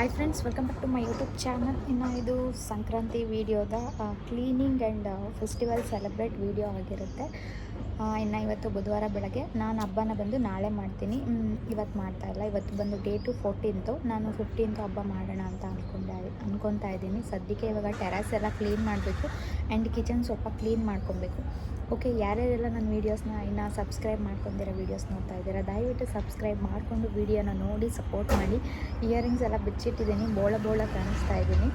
Hi friends welcome back to my YouTube channel ಇನ್ನು ಇದು Sankranti ವೀಡಿಯೋದ cleaning and festival celebrate video ಆಗಿರುತ್ತೆ. ಇನ್ನು ಇವತ್ತು ಬುಧವಾರ ಬೆಳಗ್ಗೆ ನಾನು ಹಬ್ಬನ ಬಂದು ನಾಳೆ ಮಾಡ್ತೀನಿ. ಇವತ್ತು ಮಾಡ್ತಾ ಇಲ್ಲ. ಇವತ್ತು ಬಂದು ಡೇಟು ಫೋರ್ಟೀನ್ತು ನಾನು ಫಿಫ್ಟೀನ್ತು ಹಬ್ಬ ಮಾಡೋಣ ಅಂತ ಅಂದ್ಕೊಂಡೆ ಅಂದ್ಕೊತಾ ಇದ್ದೀನಿ. ಸದ್ಯಕ್ಕೆ ಇವಾಗ ಟೆರಸ್ ಎಲ್ಲ ಕ್ಲೀನ್ ಮಾಡಬೇಕು ಆ್ಯಂಡ್ ಕಿಚನ್ ಸ್ವಲ್ಪ ಕ್ಲೀನ್ ಮಾಡ್ಕೊಬೇಕು. ಓಕೆ ಯಾರ್ಯಾರೆಲ್ಲ ನನ್ನ ವೀಡಿಯೋಸ್ನ ಇನ್ನು ಸಬ್ಸ್ಕ್ರೈಬ್ ಮಾಡ್ಕೊಂಡಿರೋ ವೀಡಿಯೋಸ್ ನೋಡ್ತಾ ಇದ್ದೀರಾ, ದಯವಿಟ್ಟು ಸಬ್ಸ್ಕ್ರೈಬ್ ಮಾಡಿಕೊಂಡು ವೀಡಿಯೋನ ನೋಡಿ ಸಪೋರ್ಟ್ ಮಾಡಿ. ಇಯರಿಂಗ್ಸ್ ಎಲ್ಲ ಬಿಚ್ಚಿಟ್ಟಿದ್ದೀನಿ, ಬೋಳ ಬೋಳ ಕಾಣಿಸ್ತಾ ಇದ್ದೀನಿ.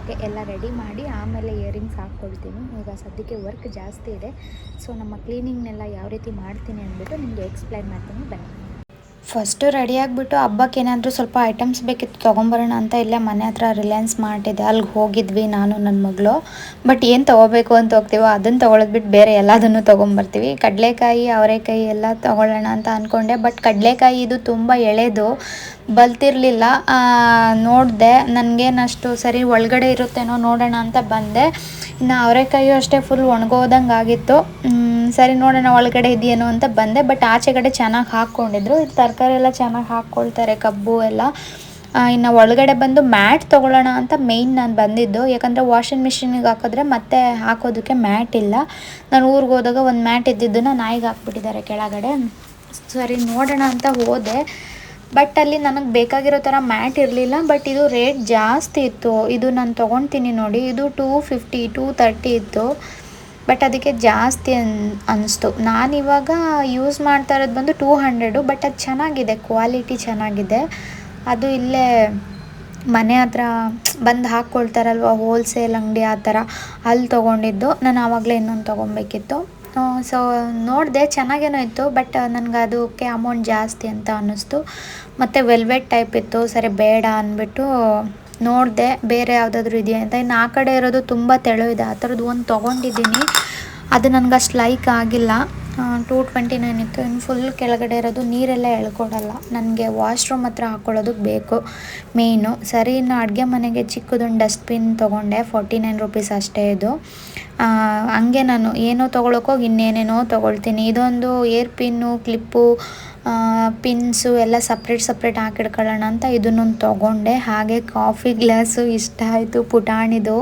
ಓಕೆ ಎಲ್ಲ ರೆಡಿ ಮಾಡಿ ಆಮೇಲೆ ಇಯರಿಂಗ್ಸ್ ಹಾಕ್ಕೊಳ್ತೀನಿ. ಈಗ ಸದ್ಯಕ್ಕೆ ವರ್ಕ್ ಜಾಸ್ತಿ ಇದೆ. ಸೊ ನಮ್ಮ ಕ್ಲೀನಿಂಗ್ನೆಲ್ಲ ಯಾವ ರೀತಿ ಮಾಡ್ತೀನಿ ಅಂದ್ಬಿಟ್ಟು ನಿಮಗೆ ಎಕ್ಸ್ಪ್ಲೈನ್ ಮಾಡ್ತೀನಿ. ಬನ್ನಿ. ಫಸ್ಟು ರೆಡಿ ಆಗಿಬಿಟ್ಟು ಹಬ್ಬಕ್ಕೆ ಏನಾದರೂ ಸ್ವಲ್ಪ ಐಟಮ್ಸ್ ಬೇಕಿತ್ತು ತೊಗೊಂಬರೋಣ ಅಂತ ಇಲ್ಲೇ ಮನೆ ಹತ್ರ ರಿಲಯನ್ಸ್ ಮಾರ್ಟಿದೆ ಅಲ್ಲಿಗೆ ಹೋಗಿದ್ವಿ ನಾನು ನನ್ನ ಮಗಳು. ಬಟ್ ಏನು ತೊಗೋಬೇಕು ಅಂತ ಹೋಗ್ತೀವೋ ಅದನ್ನು ತೊಗೊಳೋದು ಬಿಟ್ಟು ಬೇರೆ ಎಲ್ಲದನ್ನು ತೊಗೊಂಬರ್ತೀವಿ. ಕಡಲೆಕಾಯಿ, ಅವರೆಕಾಯಿ ಎಲ್ಲ ತೊಗೊಳ್ಳೋಣ ಅಂತ ಅಂದ್ಕೊಂಡೆ ಬಟ್ ಕಡಲೆಕಾಯಿ ಇದು ತುಂಬ ಎಳೆದು ಬಲ್ತಿರಲಿಲ್ಲ. ನೋಡಿದೆ, ನನಗೇನಷ್ಟು ಸರಿ ಒಳಗಡೆ ಇರುತ್ತೇನೋ ನೋಡೋಣ ಅಂತ ಬಂದೆ. ಇನ್ನು ಅವರೆಕಾಯಿಯು ಅಷ್ಟೇ ಫುಲ್ ಒಣಗೋದಂಗೆ ಆಗಿತ್ತು. ಸರಿ ನೋಡೋಣ ಒಳಗಡೆ ಇದೆಯೇನೋ ಅಂತ ಬಂದೆ. ಬಟ್ ಆಚೆಗಡೆ ಚೆನ್ನಾಗಿ ಹಾಕ್ಕೊಂಡಿದ್ರು. ತರಕಾರಿ ಎಲ್ಲ ಚೆನ್ನಾಗಿ ಹಾಕ್ಕೊಳ್ತಾರೆ, ಕಬ್ಬು ಎಲ್ಲ. ಇನ್ನು ಒಳಗಡೆ ಬಂದು ಮ್ಯಾಟ್ ತೊಗೊಳ್ಳೋಣ ಅಂತ ಮೇಯ್ನ್ ನಾನು ಬಂದಿದ್ದು. ಯಾಕಂದರೆ ವಾಷಿಂಗ್ ಮಿಷಿನಿಗೆ ಹಾಕಿದ್ರೆ ಮತ್ತೆ ಹಾಕೋದಕ್ಕೆ ಮ್ಯಾಟ್ ಇಲ್ಲ. ನಾನು ಊರಿಗೆ ಹೋದಾಗ ಒಂದು ಮ್ಯಾಟ್ ಇದ್ದಿದ್ದನ್ನು ನಾಯಿಗೆ ಹಾಕ್ಬಿಟ್ಟಿದ್ದಾರೆ ಕೆಳಗಡೆ. ಸರಿ ನೋಡೋಣ ಅಂತ ಹೋದೆ. ಬಟ್ ಅಲ್ಲಿ ನನಗೆ ಬೇಕಾಗಿರೋ ಥರ ಮ್ಯಾಟ್ ಇರಲಿಲ್ಲ ಬಟ್ ಇದು ರೇಟ್ ಜಾಸ್ತಿ ಇತ್ತು. ಇದು ನಾನು ತೊಗೊತೀನಿ ನೋಡಿ, ಇದು ಟೂ ಫಿಫ್ಟಿ ಟೂ ತರ್ಟಿ ಇತ್ತು. ಬಟ್ ಅದಕ್ಕೆ ಜಾಸ್ತಿ ಅನ್ ಅನ್ನಿಸ್ತು ನಾನಿವಾಗ ಯೂಸ್ ಮಾಡ್ತಾ ಇರೋದು ಬಂದು ಟೂ ಹಂಡ್ರೆಡು ಬಟ್ ಅದು ಚೆನ್ನಾಗಿದೆ ಕ್ವಾಲಿಟಿ ಚೆನ್ನಾಗಿದೆ. ಅದು ಇಲ್ಲೇ ಮನೆ ಹತ್ರ ಬಂದು ಹಾಕ್ಕೊಳ್ತಾರಲ್ವ ಹೋಲ್ಸೇಲ್ ಅಂಗಡಿ ಆ ಥರ ಅಲ್ಲಿ ತೊಗೊಂಡಿದ್ದು. ನಾನು ಆವಾಗಲೇ ಇನ್ನೊಂದು ತೊಗೊಬೇಕಿತ್ತು. ಸೊ ನೋಡಿದೆ, ಚೆನ್ನಾಗೇನೋ ಇತ್ತು ಬಟ್ ನನಗೆ ಅದಕ್ಕೆ ಅಮೌಂಟ್ ಜಾಸ್ತಿ ಅಂತ ಅನ್ನಿಸ್ತು. ಮತ್ತು ವೆಲ್ವೆಟ್ ಟೈಪ್ ಇತ್ತು, ಸರಿ, ಬೇಡ ಅಂದ್ಬಿಟ್ಟು ನೋಡಿದೆ, ಬೇರೆ ಯಾವುದಾದ್ರೂ ಇದೆಯಾ ಅಂತ. ಇನ್ನು ಆ ಕಡೆ ಇರೋದು ತುಂಬ ತೆಳು ಇದೆ ಆ ಥರದ್ದು ಒಂದು ತೊಗೊಂಡಿದ್ದೀನಿ. ಅದು ನನಗೆ ಲೈಕ್ ಆಗಿಲ್ಲ. ಟೂ ಟ್ವೆಂಟಿ ನೈನ್ ಇತ್ತು ಇನ್ನು ಫುಲ್ ಕೆಳಗಡೆ ಇರೋದು ನೀರೆಲ್ಲ ಎಳ್ಕೊಡಲ್ಲ. ನನಗೆ ವಾಶ್ರೂಮ್ ಹತ್ರ ಹಾಕ್ಕೊಳ್ಳೋದಕ್ಕೆ ಬೇಕು ಮೇಯ್ನು ಸರಿ, ಇನ್ನು ಅಡುಗೆ ಮನೆಗೆ ಚಿಕ್ಕದೊಂದು ಡಸ್ಟ್ಬಿನ್ ತೊಗೊಂಡೆ ಫೋರ್ಟಿ ನೈನ್ ರುಪೀಸ್ ಅಷ್ಟೇ ಇದು. ಹಂಗೆ ನಾನು ಏನೋ ತೊಗೊಳಕ್ಕೋಗಿ ಇನ್ನೇನೇನೋ ತೊಗೊಳ್ತೀನಿ. ಇದೊಂದು ಏರ್ ಪಿನ್ನು ಕ್ಲಿಪ್ಪು ಪಿನ್ಸು ಎಲ್ಲ ಸಪ್ರೇಟ್ ಸಪ್ರೇಟ್ ಹಾಕಿಡ್ಕೊಳ್ಳೋಣ ಅಂತ ಇದನ್ನೊಂದು ತೊಗೊಂಡೆ. ಹಾಗೆ ಕಾಫಿ ಗ್ಲಾಸು ಇಷ್ಟ ಆಯಿತು ಪುಟಾಣಿದು.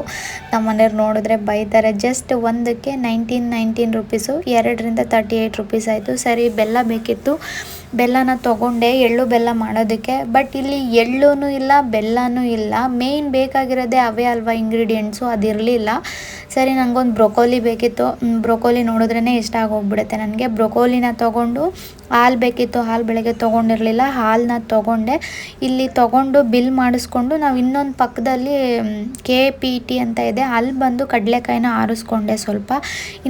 ನಮ್ಮ ಮನೆಯವ್ರು ನೋಡಿದ್ರೆ ಬೈತಾರೆ. ಜಸ್ಟ್ ಒಂದಕ್ಕೆ ನೈನ್ಟೀನ್ ನೈನ್ಟೀನ್ ರುಪೀಸು ಎರಡರಿಂದ ತರ್ಟಿ ಏಯ್ಟ್ ರುಪೀಸ್ ಆಯಿತು. ಸರಿ, ಬೆಲ್ಲ ಬೇಕಿತ್ತು. ಬೆಲ್ಲನ ತಗೊಂಡೆ, ಎಳ್ಳು ಬೆಲ್ಲ ಮಾಡೋದಕ್ಕೆ. ಬಟ್ ಇಲ್ಲಿ ಎಳ್ಳೂ ಇಲ್ಲ, ಬೆಲ್ಲನೂ ಇಲ್ಲ. ಮೇಯ್ನ್ ಬೇಕಾಗಿರೋದೇ ಅವೇ ಅಲ್ವಾ ಇಂಗ್ರೀಡಿಯೆಂಟ್ಸು ಅದಿರಲಿಲ್ಲ. ಸರಿ ನನಗೊಂದು ಬ್ರೊಕೋಲಿ ಬೇಕಿತ್ತು. ಬ್ರೊಕೋಲಿ ನೋಡಿದ್ರೇ ಇಷ್ಟ ಆಗೋಗ್ಬಿಡುತ್ತೆ ನನಗೆ. ಬ್ರೊಕೋಲಿನ ತೊಗೊಂಡು, ಹಾಲು ಬೇಕಿತ್ತು, ಹಾಲು ಬೆಳಗ್ಗೆ ತೊಗೊಂಡಿರಲಿಲ್ಲ. ಹಾಲನ್ನ ತೊಗೊಂಡೆ. ಇಲ್ಲಿ ತೊಗೊಂಡು ಬಿಲ್ ಮಾಡಿಸ್ಕೊಂಡು ನಾವು ಇನ್ನೊಂದು ಪಕ್ಕದಲ್ಲಿ ಕೆ ಪಿ ಟಿ ಅಂತ ಇದೆ. ಅಲ್ಲಿ ಬಂದು ಕಡಲೆಕಾಯಿನ ಆರಿಸ್ಕೊಂಡೆ ಸ್ವಲ್ಪ.